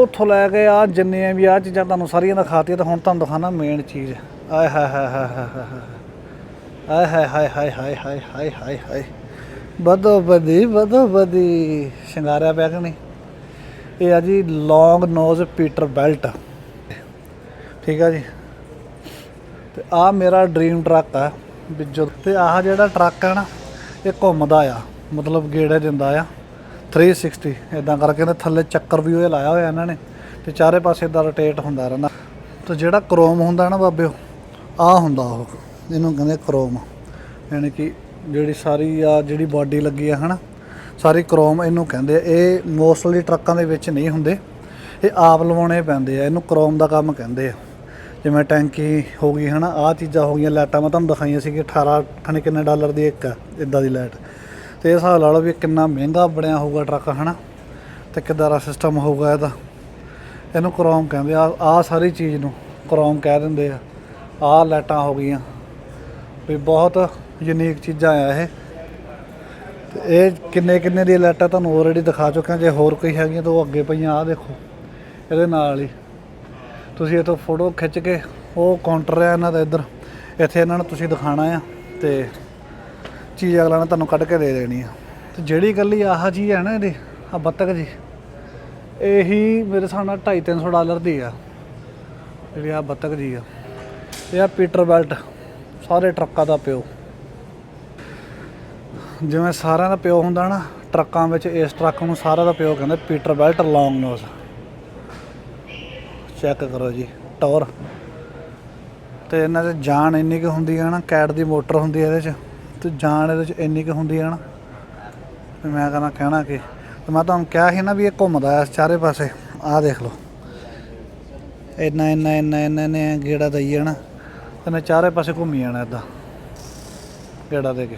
ਉੱਥੋਂ ਲੈ ਕੇ ਆ ਜਿੰਨੇ ਵੀ ਆ ਚੀਜ਼ਾਂ ਤੁਹਾਨੂੰ ਸਾਰੀਆਂ ਦਿਖਾਤੀਆਂ, ਤਾਂ ਹੁਣ ਤੁਹਾਨੂੰ ਦਿਖਾਣਾ ਮੇਨ ਚੀਜ਼। ਆਏ ਹਾਏ ਹਾਏ ਹਾਏ ਹਾਏ। ਹਾਏ ਹਾਏ ਹਾਏ ਹਾਏ ਹਾਏ ਹਾਏ ਹਾਏ ਹਾਏ ਹਾਏ। ਬਦੋ ਬਦੀ ਬਦੋ ਬਦੀ ਸ਼ਿੰਗਾਰਿਆ ਪਿਆ ਕਿ ਨਹੀਂ? ਇਹ ਆ ਜੀ ਲੌਂਗ ਨੋਜ਼ ਪੀਟਰ ਬੈਲਟ ਠੀਕ ਆ ਜੀ। ਤੇ ਆ ਮੇਰਾ ਡ੍ਰੀਮ ਟਰੱਕ ਆ ਵੀ ਜਦੋਂ ਤੇ ਆਹ ਜਿਹੜਾ ਟਰੱਕ ਹੈ ਨਾ, ਇਹ ਘੁੰਮਦਾ ਆ। ਮਤਲਬ ਗੇੜੇ ਦਿੰਦਾ ਆ। 360 ਇਦਾਂ ਕਰਕੇ ਇਹਦੇ ਥੱਲੇ ਚੱਕਰ ਵੀ ਉਹ ਲਾਇਆ ਹੋਇਆ ਇਹਨਾਂ ਨੇ। ਤੇ ਚਾਰੇ ਪਾਸੇ ਇਦਾਂ ਰੋਟੇਟ ਹੁੰਦਾ ਰਹਿੰਦਾ। ਤੇ ਜਿਹੜਾ ਕ੍ਰੋਮ ਹੁੰਦਾ ਨਾ ਬਾਬਿਓ ਆ ਹੁੰਦਾ ਉਹ। ਇਹਨੂੰ ਕਹਿੰਦੇ ਕ੍ਰੋਮ। ਯਾਨੀ ਕਿ ਜਿਹੜੀ ਸਾਰੀ ਆ ਜਿਹੜੀ ਬਾਡੀ ਲੱਗੀ ਆ, ਹਨਾ? ਸਾਰੀ ਕ੍ਰੋਮ ਇਹਨੂੰ ਕਹਿੰਦੇ ਆ। ਇਹ ਮੋਸਟਲੀ ਟਰੱਕਾਂ ਦੇ ਵਿੱਚ ਨਹੀਂ ਹੁੰਦੇ। ਇਹ ਆਪ ਲਵਾਉਣੇ ਪੈਂਦੇ ਆ। ਇਹਨੂੰ ਕ੍ਰੋਮ ਦਾ ਕੰਮ ਕਹਿੰਦੇ ਆ। ਜਿਵੇਂ ਟੈਂਕੀ ਹੋ ਗਈ, ਹਨਾ? ਆਹ ਚੀਜ਼ਾਂ ਹੋ ਗਈਆਂ, ਲਾਈਟਾਂ ਮੈਂ ਤੁਹਾਨੂੰ ਦਿਖਾਈਆਂ ਸੀ ਕਿ 18 ਖਣੇ ਕਿੰਨੇ ਡਾਲਰ ਦੀ ਇੱਕ ਆ ਇਦਾਂ ਦੀ ਲਾਈਟ। ਤੇ ਇਹ ਹਿਸਾਬ ਲਾ ਲਓ ਵੀ ਕਿੰਨਾ ਮਹਿੰਗਾ ਬਣਿਆ ਹੋਊਗਾ ਟਰੱਕ, ਹਨਾ? ਤੇ ਕਿੱਦਾਂ ਦਾ ਸਿਸਟਮ ਹੋਊਗਾ ਇਹਦਾ? ਇਹਨੂੰ ਕ੍ਰੋਮ ਕਹਿੰਦੇ ਆ। ਆਹ ਸਾਰੀ ਚੀਜ਼ ਨੂੰ ਕ੍ਰੋਮ ਕਹਿ ਦਿੰਦੇ ਆ। ਆਹ ਲਾਈਟਾਂ ਹੋ ਗਈਆਂ। ਵੀ ਬਹੁਤ ਯੂਨੀਕ ਚੀਜ਼ਾਂ ਆ ਇਹ। ਤੇ ਇਹ ਕਿੰਨੇ ਕਿੰਨੇ ਦੀ ਲਾਈਟਾਂ ਤੁਹਾਨੂੰ ਆਲਰੇਡੀ ਦਿਖਾ ਚੁੱਕਿਆ, ਜੇ ਹੋਰ ਕੋਈ ਹੈਗੀਆਂ ਤਾਂ ਉਹ ਅੱਗੇ ਪਈਆਂ, ਆਹ ਦੇਖੋ, ਇਹਦੇ ਨਾਲ ਹੀ। ਤੁਸੀਂ ਇਹ ਫੋਟੋ ਖਿੱਚ ਕੇ, ਉਹ ਕਾਊਂਟਰ ਆ ਇਹਨਾਂ ਦਾ ਇੱਧਰ। ਇੱਥੇ ਇਹਨਾਂ ਨੂੰ ਤੁਸੀਂ ਦਿਖਾਣਾ ਆ, ਤੇ ਚੀਜ਼ ਅਗਲਾ ਨੇ ਤੁਹਾਨੂੰ ਕੱਢ ਕੇ ਦੇ ਦੇਣੀ ਆ। ਤੇ ਜਿਹੜੀ ਗੱਲੀ ਆਹ ਚੀਜ਼ ਹੈ ਨਾ ਇਹਦੀ ਆ ਬੱਤਕ ਜੀ, ਇਹੀ ਮੇਰੇ ਹਿਸਾਬ ਨਾਲ 2.5 300 ਡਾਲਰ ਦੀ ਆ। ਜਿਹੜੀ ਆ ਬੱਤਕ ਜੀ ਆ। ਇਹ ਆ ਪੀਟਰ ਬੈਲਟ ਸਾਰੇ ਟਰੱਕਾਂ ਦਾ ਪਿਓ। ਜਿਵੇਂ ਸਾਰਿਆਂ ਦਾ ਪਿਓ ਹੁੰਦਾ ਨਾ, ਟਰੱਕਾਂ ਵਿੱਚ ਇਸ ਟਰੱਕ ਨੂੰ ਸਾਰਿਆਂ ਦਾ ਪਿਓ ਕਹਿੰਦੇ Peterbilt, long nose. Check ਕਰੋ ਜੀ, ਟੌਰ। ਤੇ ਇਹਨਾਂ 'ਚ ਜਾਨ ਇੰਨੀ ਕੁ ਹੁੰਦੀ ਹੈ ਨਾ, ਕੈਟ ਦੀ ਮੋਟਰ ਹੁੰਦੀ ਹੈ ਇਹਦੇ 'ਚ, ਤੇ ਜਾਨ ਇਹਦੇ 'ਚ ਇੰਨੀ ਕੁ ਹੁੰਦੀ ਹੈ ਨਾ ਤੇ ਮੈਂ ਕਹਿੰਦਾ ਕਹਿਣਾ ਕਿ? ਤੇ ਮੈਂ ਤੁਹਾਨੂੰ ਕਿਹਾ ਸੀ ਨਾ ਵੀ ਇਹ ਘੁੰਮਦਾ ਆ ਚਾਰੇ ਪਾਸੇ, ਆਹ ਦੇਖ ਲਓ। ਇੰਨਾ ਇੰਨਾ ਇੰਨਾ ਇੰਨਾ ਨੇ ਗੇੜਾ ਦਈ ਜਾਣਾ। ਤੇ ਨੇ ਚਾਰੇ ਪਾਸੇ ਘੁੰਮੀ ਜਾਣਾ ਇਦਾਂ ਗੇੜਾ ਦੇ ਕੇ।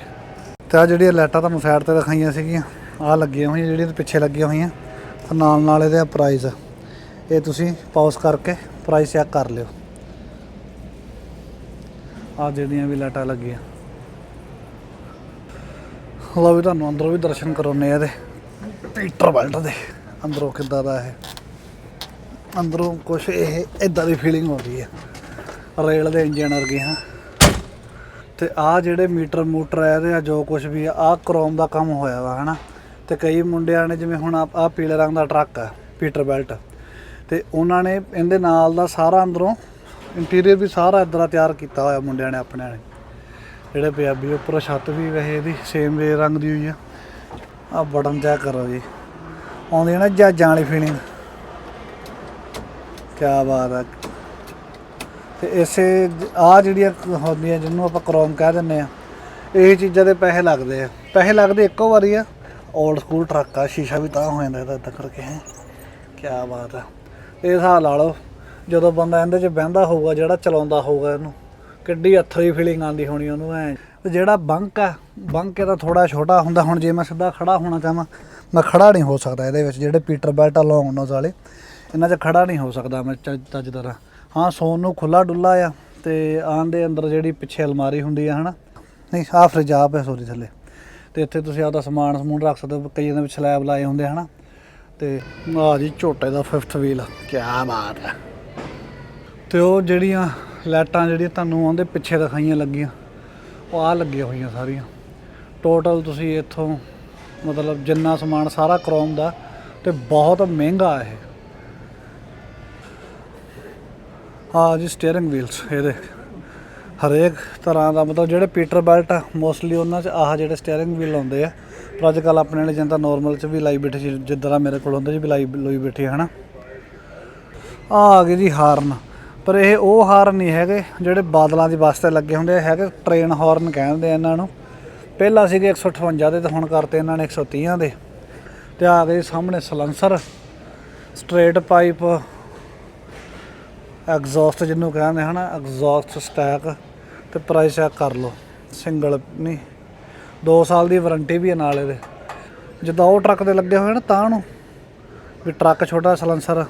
ਤੇ ਆ ਜਿਹੜੀਆਂ ਲਾਈਟਾਂ ਤੁਹਾਨੂੰ ਸਾਈਡ ਤੇ ਦਿਖਾਈਆਂ ਸੀਗੀਆਂ, ਆਹ ਲੱਗੀਆਂ ਹੋਈਆਂ, ਜਿਹੜੀਆਂ ਪਿੱਛੇ ਲੱਗੀਆਂ ਹੋਈਆਂ। ਤੇ ਨਾਲ ਨਾਲ ਇਹਦੇ ਪ੍ਰਾਈਸ ਇਹ ਤੁਸੀਂ ਪੌਜ਼ ਕਰਕੇ ਪ੍ਰਾਈਸ ਚੈੱਕ ਕਰ ਲਿਓ। ਆ ਜਿਹੜੀਆਂ ਵੀ ਲਾਈਟਾਂ ਲੱਗੀਆਂ। ਲਓ ਵੀ ਤੁਹਾਨੂੰ ਅੰਦਰੋਂ ਵੀ ਦਰਸ਼ਨ ਕਰਾਉਨੇ ਆ ਇਹਦੇ। ਪੀਟਰ ਬੈਲਟ ਦੇ। ਅੰਦਰੋਂ ਕਿੱਦਾਂ ਦਾ ਹੈ ਅੰਦਰੋਂ ਕੁਛ ਇਹ ਇਦਾਂ ਦੀ ਫੀਲਿੰਗ ਆਉਂਦੀ ਹੈ ਰੇਲ ਦੇ ਇੰਜਨ ਵਰਗੇ, ਹਾਂ। ਤੇ ਆ ਜਿਹੜੇ ਮੀਟਰ ਮੂਟਰ ਆ ਇਹਦੇ ਆ, ਜੋ ਕੁਝ ਵੀ ਆ, ਆਹ ਕ੍ਰੋਮ ਦਾ ਕੰਮ ਹੋਇਆ ਵਾ, ਹਨਾ। ਤੇ ਕਈ ਮੁੰਡਿਆਂ ਨੇ ਜਿਵੇਂ ਹੁਣ ਆ ਆਹ ਪੀਲੇ ਰੰਗ ਦਾ ਟਰੱਕ ਆ ਪੀਟਰ ਬੈਲਟ ਤੇ ਉਹਨਾਂ ਨੇ ਇਹਦੇ ਨਾਲ ਦਾ ਸਾਰਾ ਅੰਦਰੋਂ ਇੰਟੀਰੀਅਰ ਵੀ ਸਾਰਾ ਇਦਾਂ ਤਿਆਰ ਕੀਤਾ ਹੋਇਆ ਮੁੰਡਿਆਂ ਨੇ ਆਪਣਿਆਂ ਨੇ ਜਿਹੜੇ ਪੰਜਾਬੀ ਉੱਪਰੋਂ ਛੱਤ ਵੀ ਵੈਸੇ ਇਹਦੀ ਸੇਮ ਵੇ ਰੰਗ ਦੀ ਹੋਈ ਆ। ਆ ਬਟਨ ਚੈੱਕ ਕਰੋ ਜੀ। ਆਉਂਦੀ ਹੈ ਨਾ ਜਹਾਜ਼ਾਂ ਵਾਲੀ ਫੀਲਿੰਗ ਕੀ ਬਾਤ ਹੈ ਤੇ ਇਸੇ ਆ ਜਿਹੜੀਆਂ ਹੁੰਦੀਆਂ ਜਿਹਨੂੰ ਆਪਾਂ ਕ੍ਰੋਮ ਕਹਿ ਦਿੰਨੇ ਆ ਇਹ ਚੀਜ਼ਾਂ ਦੇ ਪੈਸੇ ਲੱਗਦੇ ਆ। ਪੈਸੇ ਲੱਗਦੇ ਇੱਕੋ ਵਾਰੀ ਆ। 올ਡ ਸਕੂਲ ਟਰੱਕ ਆ, ਸ਼ੀਸ਼ਾ ਵੀ ਤਾਂ ਹੋ ਜਾਂਦਾ ਇਹਦਾ ਏਦਾਂ ਕਰਕੇ, ਹੈ। ਕੀ ਬਾਤ ਆ। ਇਹ ਹਿਸਾਬ ਲਾ ਲਓ, ਜਦੋਂ ਬੰਦਾ ਇਹਦੇ 'ਚ ਬਹਿੰਦਾ ਹੋਊਗਾ, ਜਿਹੜਾ ਚਲਾਉਂਦਾ ਹੋਊਗਾ ਇਹਨੂੰ, ਕਿੱਡੀ ਅਥਰੀ ਫੀਲਿੰਗ ਆਉਂਦੀ ਹੋਣੀ ਉਹਨੂੰ ਐ। ਤੇ ਜਿਹੜਾ ਬੰਕ ਆ ਬੰਕ ਇਹਦਾ ਥੋੜਾ ਛੋਟਾ ਹੁੰਦਾ। ਹੁਣ ਜੇ ਮੈਂ ਸਿੱਧਾ ਖੜਾ ਹੋਣਾ ਚਾਹਾਂ, ਮੈਂ ਖੜਾ ਨਹੀਂ ਹੋ ਸਕਦਾ ਇਹਦੇ ਵਿੱਚ, ਜਿਹੜੇ ਪੀਟਰ ਬੈਲਟ ਲੌਂਗ ਨੋਜ਼ ਵਾਲੇ, ਇਹਨਾਂ 'ਚ ਖੜਾ ਨਹੀਂ ਹੋ ਸਕਦਾ ਮੈਂ ਚੱਜ ਤਰ੍ਹਾਂ। ਹਾਂ, ਸੌਣ ਨੂੰ ਖੁੱਲਾ ਡੁੱਲਾ ਆ ਤੇ ਆਨ ਦੇ ਅੰਦਰ ਜਿਹੜੀ ਪਿੱਛੇ ਅਲਮਾਰੀ ਹੁੰਦੀ ਆ, ਹਨਾ? ਨਹੀਂ, ਆਹ ਫਰਿੱਜ ਆਪ ਹੈ ਸੋਰੀ ਥੱਲੇ। ਤੇ ਇੱਥੇ ਤੁਸੀਂ ਆਪਦਾ ਸਮਾਨ ਸਮੂਨ ਰੱਖ ਸਕਦੇ ਹੋ, ਕਈਆਂ ਦੇ ਵਿੱਚ ਸਲੈਬ ਲਾਏ ਹੁੰਦੇ ਹਨਾ? ਤੇ ਆ ਜੀ ਝੋਟੇ ਦਾ ਫਿਫਥ ਵੀਲ ਕੀ ਬਾਤ ਹੈ। ਤੇ ਉਹ ਜਿਹੜੀਆਂ ਲਾਈਟਾਂ ਜਿਹੜੀਆਂ ਤੁਹਾਨੂੰ ਆਉਂਦੇ ਪਿੱਛੇ ਦਿਖਾਈਆਂ ਲੱਗੀਆਂ, ਉਹ ਆ ਲੱਗੀਆਂ ਹੋਈਆਂ ਸਾਰੀਆਂ। ਟੋਟਲ ਤੁਸੀਂ ਇੱਥੋਂ ਮਤਲਬ ਜਿੰਨਾ ਸਮਾਨ ਸਾਰਾ ਕ੍ਰੋਮ ਦਾ, ਤੇ ਬਹੁਤ ਮਹਿੰਗਾ ਇਹ। ਆ ਜੀ ਸਟੀਅਰਿੰਗ ਵੀਲਸ ਇਹਦੇ ਹਰੇਕ ਤਰ੍ਹਾਂ ਦਾ ਮਤਲਬ ਜਿਹੜੇ ਪੀਟਰ ਬੈਲਟ ਆ ਮੋਸਟਲੀ ਉਹਨਾਂ 'ਚ ਆਹ ਜਿਹੜੇ ਸਟੀਅਰਿੰਗ ਵੀਲ ਆਉਂਦੇ ਆ। ਪਰ ਅੱਜ ਕੱਲ ਆਪਣੇ ਵਾਲੇ ਜਿੰਦਾ ਨਾਰਮਲ 'ਚ ਵੀ ਲਾਈ ਬੈਠੇ ਸੀ ਜਿੱਦਾਂ ਦਾ ਮੇਰੇ ਕੋਲ ਹੁੰਦਾ ਜੀ, ਵੀ ਲਾਈ, ਲੋਈ ਬੈਠੇ ਆ, ਹਨਾ। ਆ ਆ ਗਏ ਜੀ ਹਾਰਨ। ਪਰ ਇਹ ਉਹ ਹਾਰਨ ਨਹੀਂ ਹੈਗੇ ਜਿਹੜੇ ਬਾਦਲਾਂ ਦੀ ਵਾਸਤੇ ਲੱਗੇ ਹੁੰਦੇ ਹੈਗੇ ਟ੍ਰੇਨ ਹਾਰਨ ਕਹਿੰਦੇ ਆ ਇਹਨਾਂ ਨੂੰ। ਪਹਿਲਾਂ ਸੀਗੇ 158 ਦੇ ਤੇ ਹੁਣ ਕਰਤੇ ਇਹਨਾਂ ਨੇ 130 ਦੇ। ਤੇ ਆ ਗਏ ਸਾਹਮਣੇ ਸਲੈਂਸਰ ਸਟ੍ਰੇਟ ਪਾਈਪ ਐਗਜ਼ੌਸਟ ਜਿਹਨੂੰ ਕਹਿੰਦੇ ਹਨਾ ਐਗਜ਼ੌਸਟ ਸਟੈਕ ਤੇ ਪ੍ਰਾਈਸ ਚੈੱਕ ਕਰ ਲਓ। ਸਿੰਗਲ ਨਹੀਂ 2 ਸਾਲ ਦੀ ਵਾਰੰਟੀ ਵੀ ਹੈ ਨਾਲ ਇਹਦੇ। ਜਿੱਦਾਂ ਉਹ ਟਰੱਕ ਦੇ ਲੱਗੇ ਹੋਏ ਨਾ ਤਾਂ ਨੂੰ, ਵੀ ਟਰੱਕ ਛੋਟਾ ਸਲੈਂਸਰ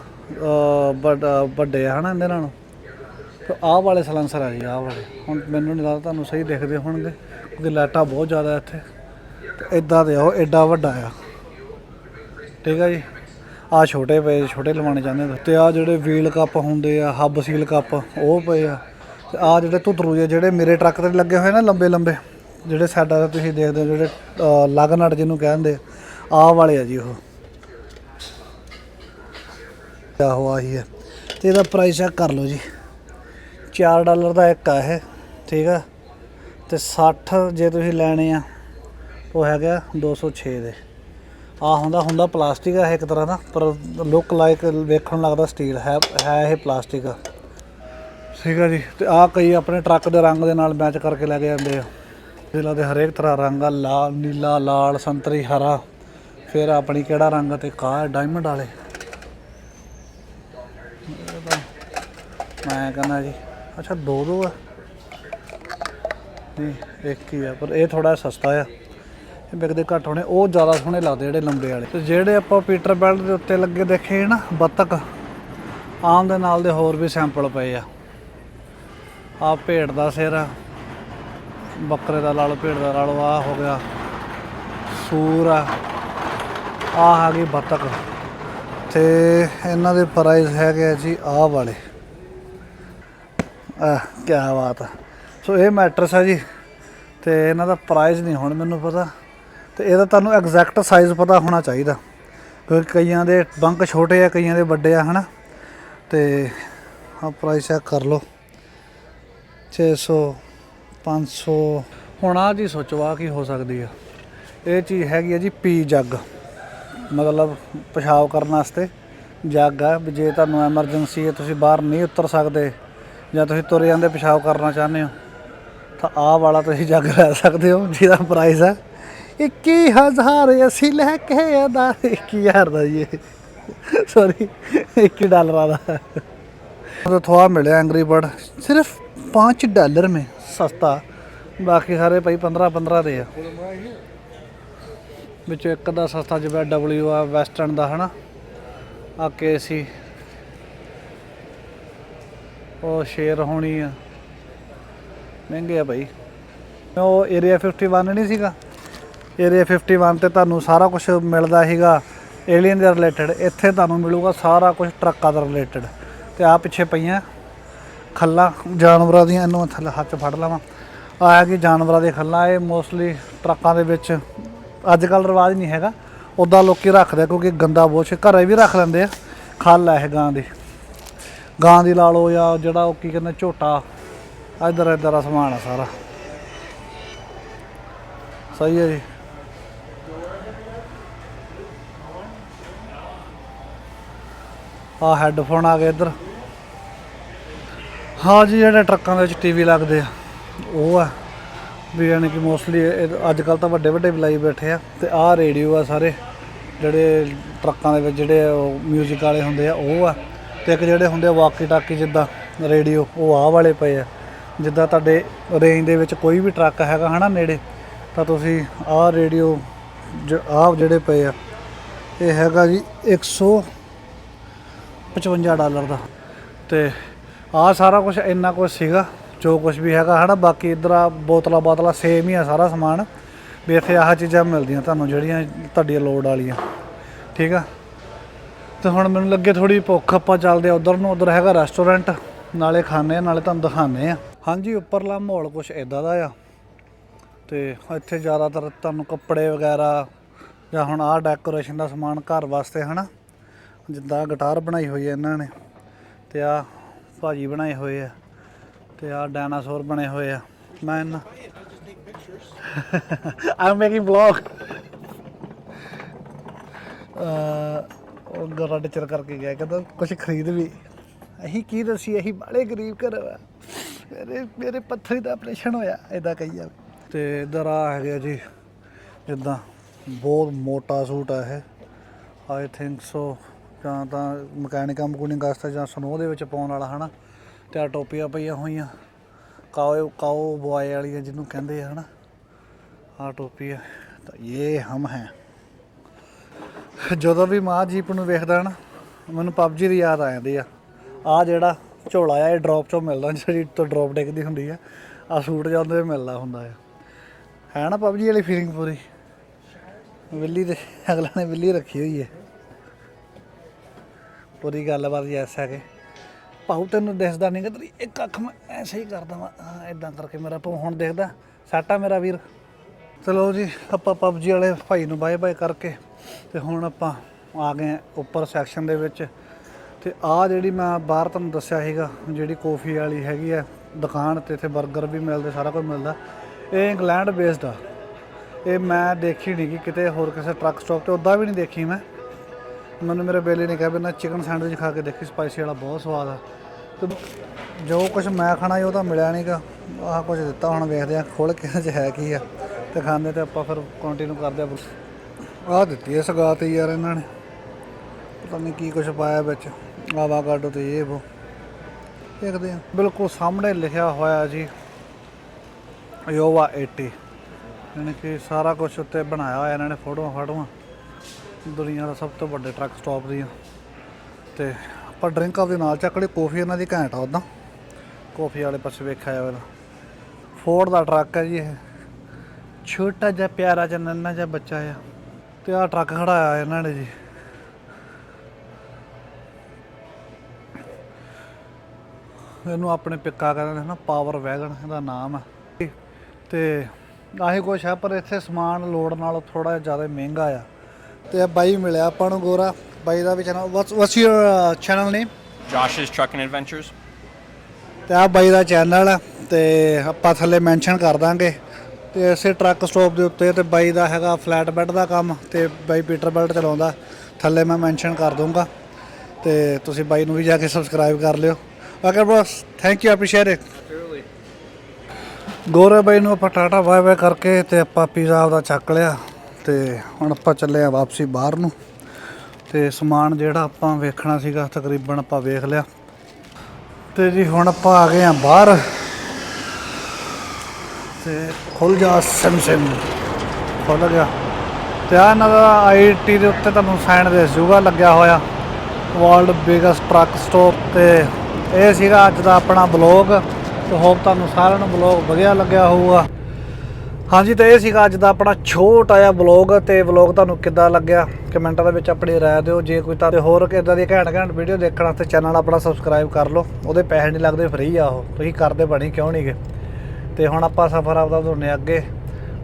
ਵੱਡੇ ਆ ਹਨਾ ਇਹਦੇ ਨਾਲੋਂ। ਤੇ ਆਹ ਵਾਲੇ ਸਲੈਂਸਰ ਆ ਜੀ, ਆਹ ਵਾਲੇ। ਹੁਣ ਮੈਨੂੰ ਨਹੀਂ ਲੱਗਦਾ ਤੁਹਾਨੂੰ ਸਹੀ ਦਿਖਦੇ ਹੋਣਗੇ, ਕਿਉਂਕਿ ਲਾਈਟਾਂ ਬਹੁਤ ਜ਼ਿਆਦਾ ਇੱਥੇ। ਤੇ ਇਦਾਂ ਦੇ ਆ, ਉਹ ਐਡਾ ਵੱਡਾ ਆ। ਠੀਕ ਆ ਜੀ? ਆ ਛੋਟੇ ਪਏ ਛੋਟੇ ਲਵਾਉਣੇ ਚਾਹੁੰਦੇ ਤਾਂ। ਤੇ ਆ ਜਿਹੜੇ ਵੀਲ ਕੱਪ ਹੁੰਦੇ ਆ ਹੱਬ ਸੀਲ ਕੱਪ ਉਹ ਪਏ ਆ। ਤੇ ਆ ਜਿਹੜੇ ਧੁਤਰੂ ਜਿਹੇ ਜਿਹੜੇ ਮੇਰੇ ਟਰੱਕ ਤੇ ਲੱਗੇ ਹੋਏ ਨਾ ਲੰਬੇ ਲੰਬੇ ਜਿਹੜੇ ਸਾਡਾ ਤੁਸੀਂ ਦੇਖਦੇ ਹੋ ਜਿਹੜੇ ਅਹ, ਲਗ ਨਟ ਜਿਹਨੂੰ ਕਹਿੰਦੇ ਆਹ ਵਾਲੇ ਆ ਜੀ ਉਹ। ਆਹੋ ਆਹੀ ਹੈ ਤੇ ਇਹਦਾ ਪ੍ਰਾਈਸ ਚੈੱਕ ਕਰ ਲਓ ਜੀ। 4 ਡਾਲਰ ਦਾ ਇੱਕ ਆ ਇਹ ਠੀਕ ਆ? ਤੇ 60 ਜੇ ਤੁਸੀਂ ਲੈਣੇ ਆ ਉਹ ਹੈਗਾ 206 ਦੇ। ਆ ਹੁੰਦਾ ਹੁੰਦਾ ਪਲਾਸਟਿਕ ਆ ਇਹ ਇੱਕ ਤਰ੍ਹਾਂ ਦਾ, ਪਰ ਲੁੱਕ ਲਾਈਕ ਵੇਖਣ ਨੂੰ ਲੱਗਦਾ ਸਟੀਲ ਹੈ ਹੈ ਇਹ ਪਲਾਸਟਿਕ। ਠੀਕ ਆ ਜੀ, ਤੇ ਆ ਕਈ ਆਪਣੇ ਟਰੱਕ ਦੇ ਰੰਗ ਦੇ ਨਾਲ ਮੈਚ ਕਰਕੇ ਲੈ ਕੇ ਜਾਂਦੇ ਆ। ਦਿਲਾਂ ਦੇ ਹਰੇਕ ਤਰ੍ਹਾਂ ਰੰਗ ਆ, ਲਾਲ, ਨੀਲਾ, ਲਾਲ, ਸੰਤਰੀ, ਹਰਾ। ਫਿਰ ਆਪਣੀ ਕਿਹੜਾ ਰੰਗ ਆ ਤੇ ਕਾ ਡਾਇਮੰਡ ਵਾਲੇ। ਮੈਂ ਕਹਿੰਦਾ ਜੀ, ਅੱਛਾ ਦੋ ਦੋ ਆ। ਨਹੀਂ, ਇੱਕ ਹੀ ਆ, ਪਰ ਇਹ ਥੋੜਾ ਸਸਤਾ ਆ। ਵਿਕਦੇ ਘੱਟ ਹੋਣੇ, ਉਹ ਜ਼ਿਆਦਾ ਸੋਹਣੇ ਲੱਗਦੇ ਜਿਹੜੇ ਲੰਬੇ ਵਾਲੇ। ਤੇ ਜਿਹੜੇ ਆਪਾਂ ਪੀਟਰ ਬੈਲਟ ਦੇ ਉੱਤੇ ਲੱਗੇ ਦੇਖੇ ਨਾ ਬੱਤਕ ਆਮ ਦੇ ਨਾਲ ਦੇ ਹੋਰ ਵੀ ਸੈਂਪਲ ਪਏ ਆ। ਆ ਭੇਡ ਦਾ ਸਿਰ ਆ, ਬੱਕਰੇ ਦਾ ਲਾਲ ਲਓ ਭੇਡ ਦਾ ਲਾ ਲਓ ਆ ਹੋ ਗਿਆ, ਸੂਰ ਆ। ਆ ਆ ਗਈ ਬੱਤਕ ਤੇ ਇਹਨਾਂ ਦੇ ਪ੍ਰਾਈਸ ਹੈਗੇ ਆ ਜੀ ਆਹ ਵਾਲੇ। ਆ ਕੀ ਬਾਤ ਆ। ਸੋ ਇਹ ਮੈਟਰਸ ਆ ਜੀ, ਤੇ ਇਹਨਾਂ ਦਾ ਪ੍ਰਾਈਸ ਨਹੀਂ ਹੁਣ ਮੈਨੂੰ ਪਤਾ। ਤੇ ਇਹਦਾ ਤੁਹਾਨੂੰ ਐਗਜ਼ੈਕਟ ਸਾਈਜ਼ ਪਤਾ ਹੋਣਾ ਚਾਹੀਦਾ। ਕਿਉਂਕਿ ਕਈਆਂ ਦੇ ਬੰਕ ਛੋਟੇ ਆ, ਕਈਆਂ ਦੇ ਵੱਡੇ ਆ, ਹਨਾ? ਤੇ ਆ ਪ੍ਰਾਈਸ ਚੈੱਕ ਕਰ ਲਓ। 600 500 ਹੁਣ ਆ ਜੀ ਸੋਚੋ ਆ ਕੀ ਹੋ ਸਕਦੀ ਆ? ਇਹ ਚੀਜ਼ ਹੈਗੀ ਆ ਜੀ ਪੀ ਜੱਗ। ਮਤਲਬ ਪਿਸ਼ਾਬ ਕਰਨ ਵਾਸਤੇ ਜੱਗ ਆ। ਵੀ ਜੇ ਤੁਹਾਨੂੰ ਐਮਰਜੈਂਸੀ ਹੈ ਤੁਸੀਂ ਬਾਹਰ ਨਹੀਂ ਉਤਰ ਸਕਦੇ ਜਾਂ ਤੁਸੀਂ ਤੁਰ ਜਾਂਦੇ ਪਿਸ਼ਾਬ ਕਰਨਾ ਚਾਹੁੰਦੇ ਹੋ, ਤਾਂ ਆਹ ਵਾਲਾ ਤੁਸੀਂ ਜੱਗ ਲੈ ਸਕਦੇ ਹੋ, ਜਿਹਦਾ ਪ੍ਰਾਈਸ ਹੈ 21000 ਅਸੀਂ ਲੈ ਕੇ ਆਦਾ 21000 ਦਾ ਜੀ ਸੌਰੀ 21 ਡਾਲਰਾਂ ਦਾ तो थोड़ा मिले एंग्री बर्ड सिर्फ पाँच डॉलर में सस्ता ਬਾਕੀ ਸਾਰੇ ਭਾਈ 15 15 ਦੇ ਆ ਵਿੱਚੋਂ ਇੱਕ ਦਾ ਸਸਤਾ ਜਿਵੇਂ ਡਬਲਯੂ ਆ ਵੈਸਟਰਨ ਦਾ ਹਨਾ ਆ ਕੇ ਸੀ ਉਹ ਸ਼ੇਰ ਹੋਣੀ ਆ ਮਹਿੰਗੇ ਆ ਭਾਈ ਉਹ ਏਰੀਆ 51 ਨਹੀਂ ਸੀਗਾ ਏਰੀਆ 51 ਤੇ ਤੁਹਾਨੂੰ ਸਾਰਾ ਕੁਝ ਮਿਲਦਾ ਸੀਗਾ ਏਲੀਅਨ ਦੇ ਰਿਲੇਟਡ ਇੱਥੇ ਤੁਹਾਨੂੰ ਮਿਲੂਗਾ ਸਾਰਾ ਕੁਝ ਟਰੱਕਾਂ ਦਾ ਰਿਲੇਟਡ ਤੇ ਆ ਪਿੱਛੇ ਪਈਆਂ ਖੱਲਾਂ, ਜਾਨਵਰਾਂ ਦੀਆਂ, ਇਹਨੂੰ ਥੱਲੇ ਹੱਥ ਫੜ ਲਵਾਂ। ਆਇਆ ਕਿ ਜਾਨਵਰਾਂ ਦੇ ਖੱਲਾਂ, ਇਹ ਮੋਸਟਲੀ ਟਰੱਕਾਂ ਦੇ ਵਿੱਚ ਅੱਜ ਕੱਲ ਰਿਵਾਜ ਨਹੀਂ ਹੈਗਾ ਉਦਾਂ ਲੋਕੀ ਰੱਖਦੇ ਕਿਉਂਕਿ ਗੰਦਾ ਬੋਛ, ਘਰੇ ਵੀ ਰੱਖ ਲੈਂਦੇ ਆ, ਖੱਲ ਹੈ ਇਹ ਗਾਂ ਦੀ। ਗਾਂ ਦੀ ਲਾ ਲਓ ਜਾਂ ਜਿਹੜਾ ਉਹ ਕੀ ਕਹਿੰਦੇ, ਝੋਟਾ ਇਧਰ ਇਧਰ ਦਾ ਸਮਾਨ ਆ ਸਾਰਾ। ਸਹੀ ਹੈ ਜੀ। ਆ ਹੈੱਡਫੋਨ ਆ ਗਏ ਇੱਧਰ। ਹਾਂ ਜੀ, ਜਿਹੜੇ ਟਰੱਕਾਂ ਦੇ ਵਿੱਚ ਟੀਵੀ ਲੱਗਦੇ ਆ, ਉਹ ਆ। ਵੀ ਯਾਨੀ ਕਿ ਮੋਸਟਲੀ ਅੱਜ ਕੱਲ ਤਾਂ ਵੱਡੇ ਵੱਡੇ ਵੀ ਲਾਈ ਬੈਠੇ ਆ ਤੇ ਆਹ ਰੇਡੀਓ ਆ ਸਾਰੇ, ਜਿਹੜੇ ਟਰੱਕਾਂ ਦੇ ਵਿੱਚ ਜਿਹੜੇ ਉਹ 뮤직 ਵਾਲੇ ਹੁੰਦੇ ਆ, ਉਹ ਆ। ਤੇ ਇੱਕ ਜਿਹੜੇ ਹੁੰਦੇ ਆ ਵਾਕੀ ਟਾਕੀ ਜਿੱਦਾਂ ਰੇਡੀਓ ਉਹ ਆਹ ਵਾਲੇ ਪਏ ਆ। ਜਿੱਦਾਂ ਤੁਹਾਡੇ ਰੇਂਜ ਦੇ ਵਿੱਚ ਕੋਈ ਵੀ ਟਰੱਕ ਹੈਗਾ ਹਨਾ ਨੇੜੇ, ਤਾਂ ਤੁਸੀਂ ਆਹ ਰੇਡੀਓ ਆਹ ਜਿਹੜੇ ਪਏ ਆ, ਇਹ ਹੈਗਾ ਜੀ 155 ਡਾਲਰ ਦਾ। ਤੇ ਆਹ ਸਾਰਾ ਕੁਝ ਇੰਨਾ ਕੁਝ ਸੀਗਾ, ਜੋ ਕੁਝ ਵੀ ਹੈਗਾ, ਹਨਾ? ਬਾਕੀ ਇਧਰ ਆ ਬੋਤਲਾਂ ਬਾਤਲਾਂ ਸੇਮ ਹੀ ਆ ਸਾਰਾ ਸਮਾਨ। ਵੀ ਇੱਥੇ ਆਹ ਚੀਜ਼ਾਂ ਮਿਲਦੀਆਂ ਤੁਹਾਨੂੰ, ਜਿਹੜੀਆਂ ਤੁਹਾਡੀਆਂ ਲੋੜ ਵਾਲੀਆਂ। ਠੀਕ ਆ? ਤੇ ਹੁਣ ਮੈਨੂੰ ਲੱਗੇ ਥੋੜੀ ਭੁੱਖ, ਆਪਾਂ ਚੱਲਦੇ ਆ ਉਧਰ ਨੂੰ। ਉਧਰ ਹੈਗਾ ਰੈਸਟੋਰੈਂਟ ਨਾਲੇ ਖਾਣੇ ਆ, ਨਾਲੇ ਤੁਹਾਨੂੰ ਦਿਖਾਣੇ ਆ। ਹਾਂਜੀ, ਉੱਪਰਲਾ ਮਾਹੌਲ ਕੁਝ ਇਦਾਂ ਦਾ ਆ। ਤੇ ਇੱਥੇ ਜ਼ਿਆਦਾਤਰ ਤੁਹਾਨੂੰ ਕੱਪੜੇ ਵਗੈਰਾ, ਜਾਂ ਹੁਣ ਆਹ ਡੈਕੋਰੇਸ਼ਨ ਦਾ ਸਮਾਨ ਘਰ ਵਾਸਤੇ, ਹਨਾ? ਜਿੱਦਾਂ ਗਿਟਾਰ ਬਣਾਈ ਹੋਈ ਹੈ ਇਹਨਾਂ ਨੇ ਤੇ ਆ ਭਾਜੀ ਬਣਾਏ ਹੋਏ ਆ ਤੇ ਆ ਡਾਇਨਾਸੌਰ ਬਣੇ ਹੋਏ ਆ। ਮੈਂ ਨਾ ਆਮ ਮੇਕਿੰਗ ਵਲੌਗ ਉਹ ਗਰਾ ਟੀਚਰ ਕਰਕੇ ਗਿਆ ਕਹਿੰਦਾ ਕੁਝ ਖਰੀਦ ਵੀ। ਅਸੀਂ ਕੀ ਦਸੀ ਅਸੀਂ ਬਾਲੇ ਗਰੀਬ ਘਰ ਵਾ ਮੇਰੇ ਮੇਰੇ ਪੱਥਰੀ ਦਾ ਆਪਰੇਸ਼ਨ ਹੋਇਆ ਇਦਾਂ ਕਹੀ ਜਾਵੇ ਤੇ ਇਧਰ ਆ ਹੈਗਾ ਜੀ, ਜਿੱਦਾਂ ਬਹੁਤ ਮੋਟਾ ਸੂਟ ਆ ਇਹ। ਆਈ ਥਿੰਕ ਸੋ ਜਾਂ ਤਾਂ ਮਕੈਨਿਕਾਂ ਮਕੂਨਿੰਗ ਵਾਸਤੇ ਜਾਂ ਸਨੋ ਦੇ ਵਿੱਚ ਪਾਉਣ ਵਾਲਾ, ਹਨਾ? ਤੇ ਆ ਟੋਪੀਆਂ ਪਈਆਂ ਹੋਈਆਂ। ਕਾਓ ਕਾਓ ਬੁਆਏ ਵਾਲੀਆਂ ਜਿਹਨੂੰ ਕਹਿੰਦੇ ਆ, ਹਨਾ? ਆ ਟੋਪੀ ਆ। ਤਾਂ ਇਹ ਹਮ ਹੈ। ਜਦੋਂ ਵੀ ਮਾਂ ਜੀਪ ਨੂੰ ਵੇਖਦਾ ਨਾ ਮੈਨੂੰ ਪਬਜੀ ਦੀ ਯਾਦ ਆ ਜਾਂਦੀ ਆ। ਆ ਜਿਹੜਾ ਝੋਲਾ ਆ, ਇਹ ਡ੍ਰੌਪ ਚੋਂ ਮਿਲਦਾ, ਜਿਹੜੀ ਤੋਂ ਡ੍ਰੌਪ ਡਿੱਗਦੀ ਹੁੰਦੀ ਆ ਆ ਸੂਟ ਜਾਂਦੇ ਮਿਲਦਾ ਹੁੰਦਾ ਆ। ਹੈ ਨਾ ਪਬਜੀ ਵਾਲੀ ਫੀਲਿੰਗ ਪੂਰੀ? ਬਿੱਲੀ ਦੇ ਅਗਲਾ ਨੇ ਬਿੱਲੀ ਰੱਖੀ ਹੋਈ ਹੈ ਪੂਰੀ ਗੱਲਬਾਤ ਐਸਾ ਹੈ ਕਿ ਭਾਉ ਤੈਨੂੰ ਦਿਸਦਾ ਨਹੀਂ ਕਿ ਤੇਰੀ ਇੱਕ ਅੱਖ ਮੈਂ ਐਸੇ ਹੀ ਕਰਦਾ ਵਾਂ ਹਾਂ ਇਦਾਂ ਕਰਕੇ ਮੇਰਾ ਭਾਉ ਹੁਣ ਦੇਖਦਾ। ਸਾਟਾ ਮੇਰਾ ਵੀਰ। ਚਲੋ ਜੀ, ਆਪਾਂ ਪਬਜੀ ਵਾਲੇ ਭਾਈ ਨੂੰ ਬਾਏ ਬਾਏ ਕਰਕੇ ਤੇ ਹੁਣ ਆਪਾਂ ਆ ਗਏ ਉੱਪਰ ਸੈਕਸ਼ਨ ਦੇ ਵਿੱਚ। ਤੇ ਆ ਜਿਹੜੀ ਮੈਂ ਬਾਹਰ ਤੁਹਾਨੂੰ ਦੱਸਿਆ ਸੀਗਾ, ਜਿਹੜੀ ਕੌਫੀ ਵਾਲੀ ਹੈਗੀ ਆ, ਦੁਕਾਨ ਤੇ ਇੱਥੇ 버ਗਰ ਵੀ ਮਿਲਦੇ, ਸਾਰਾ ਕੁਝ ਮਿਲਦਾ। ਇਹ ਇੰਗਲੈਂਡ ਬੇਸਡ ਆ। ਇਹ ਮੈਂ ਦੇਖੀ ਨਹੀਂ ਕਿ ਕਿਤੇ ਹੋਰ ਕਿਸੇ ਟਰੱਕ ਸਟਾਪ ਤੇ ਉਦਾਂ ਵੀ ਨਹੀਂ ਦੇਖੀ ਮੈਂ। ਮੈਨੂੰ ਮੇਰੇ ਬੇਲੀ ਨੇ ਕਿਹਾ ਵੀ ਨਾ ਚਿਕਨ ਸੈਂਡਵਿਚ ਖਾ ਕੇ ਦੇਖੀ ਸਪਾਈਸੀ ਵਾਲਾ ਬਹੁਤ ਸਵਾਦ ਆ। ਤੇ ਜੋ ਕੁਝ ਮੈਂ ਖਾਣਾ ਸੀ ਉਹ ਤਾਂ ਮਿਲਿਆ ਨਹੀਂਗਾ ਆਹ ਕੁਝ ਦਿੱਤਾ, ਹੁਣ ਵੇਖਦੇ ਆ ਖੋਲ ਕੇ ਇਹਦੇ 'ਚ ਹੈ ਕੀ ਆ। ਤੇ ਖਾਂਦੇ ਤੇ ਆਪਾਂ ਫਿਰ ਕੰਟੀਨਿਊ ਕਰਦੇ ਆ ਆਹ ਦਿੱਤੀ ਐ ਸਗਾਤ ਯਾਰ ਇਹਨਾਂ ਨੇ। ਪਤਾ ਨਹੀਂ ਕੀ ਕੁਝ ਪਾਇਆ ਵਿੱਚ। ਆਵਾਗਾਡੋ ਤੇ ਇਹ ਉਹ ਦੇਖਦੇ ਆ ਬਿਲਕੁਲ ਸਾਹਮਣੇ ਲਿਖਿਆ ਹੋਇਆ ਜੀ ਯੋਵਾ 80 ਯਾਨੀ ਕਿ ਸਾਰਾ ਕੁਝ ਉੱਤੇ ਬਣਾਇਆ ਹੋਇਆ ਇਹਨਾਂ ਨੇ ਫੋਟੋਆਂ ਫਾਟੋਆਂ। ਦੁਨੀਆ ਦਾ ਸਭ ਤੋਂ ਵੱਡੇ ਟਰੱਕ ਸਟਾਪ ਆ। ਤੇ ਆਪਾਂ ਡਰਿੰਕ ਆਪਦੇ ਨਾਲ ਚੱਕ ਲਈ, ਕੌਫੀ ਇਹਨਾਂ ਦੀ ਘੈਂਟ ਆ ਉਦਾਂ। ਕੌਫੀ ਵਾਲੇ ਪਾਸੇ ਵੇਖਿਆ ਹੋਇਆ ਫੋਰਡ ਦਾ ਟਰੱਕ ਹੈ ਜੀ ਇਹ। ਛੋਟਾ ਜਿਹਾ, ਪਿਆਰਾ ਜਿਹਾ, ਨੰਨਾ ਜਿਹਾ ਬੱਚਾ ਆ। ਤੇ ਆਹ ਟਰੱਕ ਖੜਾਇਆ ਇਹਨਾਂ ਨੇ ਜੀ। ਇਹਨੂੰ ਆਪਣੇ ਪਿੱਕਾ ਕਹਿੰਦੇ ਨੇ ਨਾ ਪਾਵਰ ਵੈਗਨ ਇਹਦਾ ਨਾਮ ਹੈ ਤੇ ਆਹੀ ਕੁਛ ਹੈ ਪਰ ਇੱਥੇ ਸਮਾਨ ਲੋਡ ਨਾਲੋਂ ਥੋੜਾ ਜ਼ਿਆਦਾ ਮਹਿੰਗਾ ਆ। ਤੇ ਇਹ ਬਾਈ ਮਿਲਿਆ ਆਪਾਂ ਨੂੰ ਗੋਰਾ ਬਾਈ ਦਾ ਵੀ channel what's your channel name Josh's Trucking Adventures. ਤੇ ਆ ਬਾਈ ਦਾ ਚੈਨਲ ਆ ਤੇ ਆਪਾਂ ਥੱਲੇ ਮੈਂਸ਼ਨ ਕਰ ਦਾਂਗੇ। ਤੇ ਇਸੇ ਟਰੱਕ ਸਟਾਪ ਦੇ ਉੱਤੇ ਤੇ ਬਾਈ ਦਾ ਹੈਗਾ ਫਲੈਟ ਬੈੱਡ ਦਾ ਕੰਮ ਤੇ ਬਾਈ ਪੀਟਰ ਬੈਲਟ ਚਲਾਉਂਦਾ। ਥੱਲੇ ਮੈਂ ਮੈਂਸ਼ਨ ਕਰ ਦੂੰਗਾ ਤੇ ਤੁਸੀਂ ਬਾਈ ਨੂੰ ਵੀ ਜਾ ਕੇ ਸਬਸਕ੍ਰਾਈਬ ਕਰ ਲਿਓ। Okay bros thank you appreciate it ਗੋਰੇ ਬਾਈ ਨੂੰ ਆਪਾਂ ਟਾਟਾ ਬਾਏ ਬਾਏ ਕਰਕੇ ਤੇ ਆਪਾਂ ਪੀਜ਼ਾ ਆਪਦਾ ਚੱਕ ਲਿਆ। ਤੇ ਹੁਣ ਆਪਾਂ ਚੱਲੇ ਆ ਵਾਪਸੀ ਬਾਹਰ ਨੂੰ। ਤੇ ਸਮਾਨ ਜਿਹੜਾ ਆਪਾਂ ਵੇਖਣਾ ਸੀਗਾ, ਤਕਰੀਬਨ ਆਪਾਂ ਵੇਖ ਲਿਆ। ਤੇ ਜੀ ਹੁਣ ਆਪਾਂ ਆ ਗਏ ਆ ਬਾਹਰ। ਤੇ ਖੁੱਲ ਜਾ ਸਿਮ ਸਿਮ। ਖੁੱਲ ਗਿਆ। ਤੇ ਆ ਇਹਨਾਂ ਦਾ ਆਈਟੀ ਦੇ ਉੱਤੇ ਤੁਹਾਨੂੰ ਸਾਈਨ ਦੇ ਜੂਗਾ, ਲੱਗਿਆ ਹੋਇਆ। ਵਰਲਡ ਬਿਗੇਸਟ ਟਰੱਕ ਸਟਾਪ ਤੇ ਇਹ ਸੀਗਾ ਅੱਜ ਦਾ ਆਪਣਾ ਬਲੌਗ ਤੇ ਹੋਪ ਤੁਹਾਨੂੰ ਸਾਰਿਆਂ ਨੂੰ ਬਲੌਗ ਵਧੀਆ ਲੱਗਿਆ ਹੋਊਗਾ। ਹਾਂਜੀ ਤਾਂ ਇਹ ਸੀਗਾ ਅੱਜ ਦਾ ਆਪਣਾ ਛੋਟਾ ਜਿਹਾ ਵਲੌਗ ਤੇ ਵਲੌਗ ਤੁਹਾਨੂੰ ਕਿੱਦਾਂ ਲੱਗਿਆ? ਕਮੈਂਟਾਂ ਦੇ ਵਿੱਚ ਆਪਣੀ ਰਾਏ ਦਿਓ। ਜੇ ਕੋਈ ਤਾਂ ਹੋਰ ਕਿੱਦਾਂ ਦੀ ਘੈਂਟ ਘੈਂਟ ਵੀਡੀਓ ਦੇਖਣ ਵਾਸਤੇ ਚੈਨਲ ਆਪਣਾ ਸਬਸਕ੍ਰਾਈਬ ਕਰ ਲਓ। ਉਹਦੇ ਪੈਸੇ ਨਹੀਂ ਲੱਗਦੇ ਫ੍ਰੀ ਆ ਉਹ। ਤੁਸੀਂ ਕਰਦੇ ਬਣੀ, ਕਿਉਂ ਨਹੀਂਗੇ ਤੇ ਹੁਣ ਆਪਾਂ ਸਫ਼ਰ ਆਪਦਾ ਵਧਾਉਂਦੇ ਅੱਗੇ।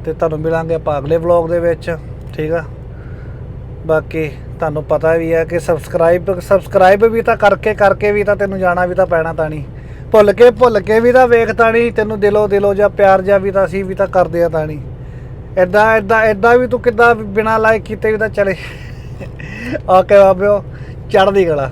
ਤੇ ਤੁਹਾਨੂੰ ਮਿਲਾਂਗੇ ਆਪਾਂ ਅਗਲੇ ਵਲੌਗ ਦੇ ਵਿੱਚ, ਠੀਕ ਆ? ਬਾਕੀ ਤੁਹਾਨੂੰ ਪਤਾ ਵੀ ਹੈ ਕਿ ਸਬਸਕ੍ਰਾਈਬ ਸਬਸਕ੍ਰਾਈਬ ਵੀ ਤਾਂ ਕਰਕੇ ਕਰਕੇ ਵੀ ਤਾਂ ਤੈਨੂੰ ਜਾਣਾ ਵੀ ਤਾਂ ਪੈਣਾ ਤਾਂ ਨਹੀਂ ਭੁੱਲ ਕੇ ਭੁੱਲ ਕੇ ਵੀ ਤਾਂ ਵੇਖ ਤਾਣੀ ਤੈਨੂੰ ਦਿਲੋਂ ਦਿਲੋਂ ਜਾਂ ਪਿਆਰ ਜਾਂ ਵੀ ਤਾਂ ਅਸੀਂ ਵੀ ਤਾਂ ਕਰਦੇ ਆ ਤਾਂ ਨਹੀਂ। ਐਦਾਂ ਐਦਾਂ ਐਦਾਂ ਵੀ ਤੂੰ ਕਿੱਦਾਂ ਬਿਨਾ ਲਾਇਕ ਕੀਤੇ ਵੀ ਤਾਂ ਚਲੇ। ਓਕੇ ਬਾਬਿਓ, ਚੜ੍ਹਦੀ ਕਲਾ।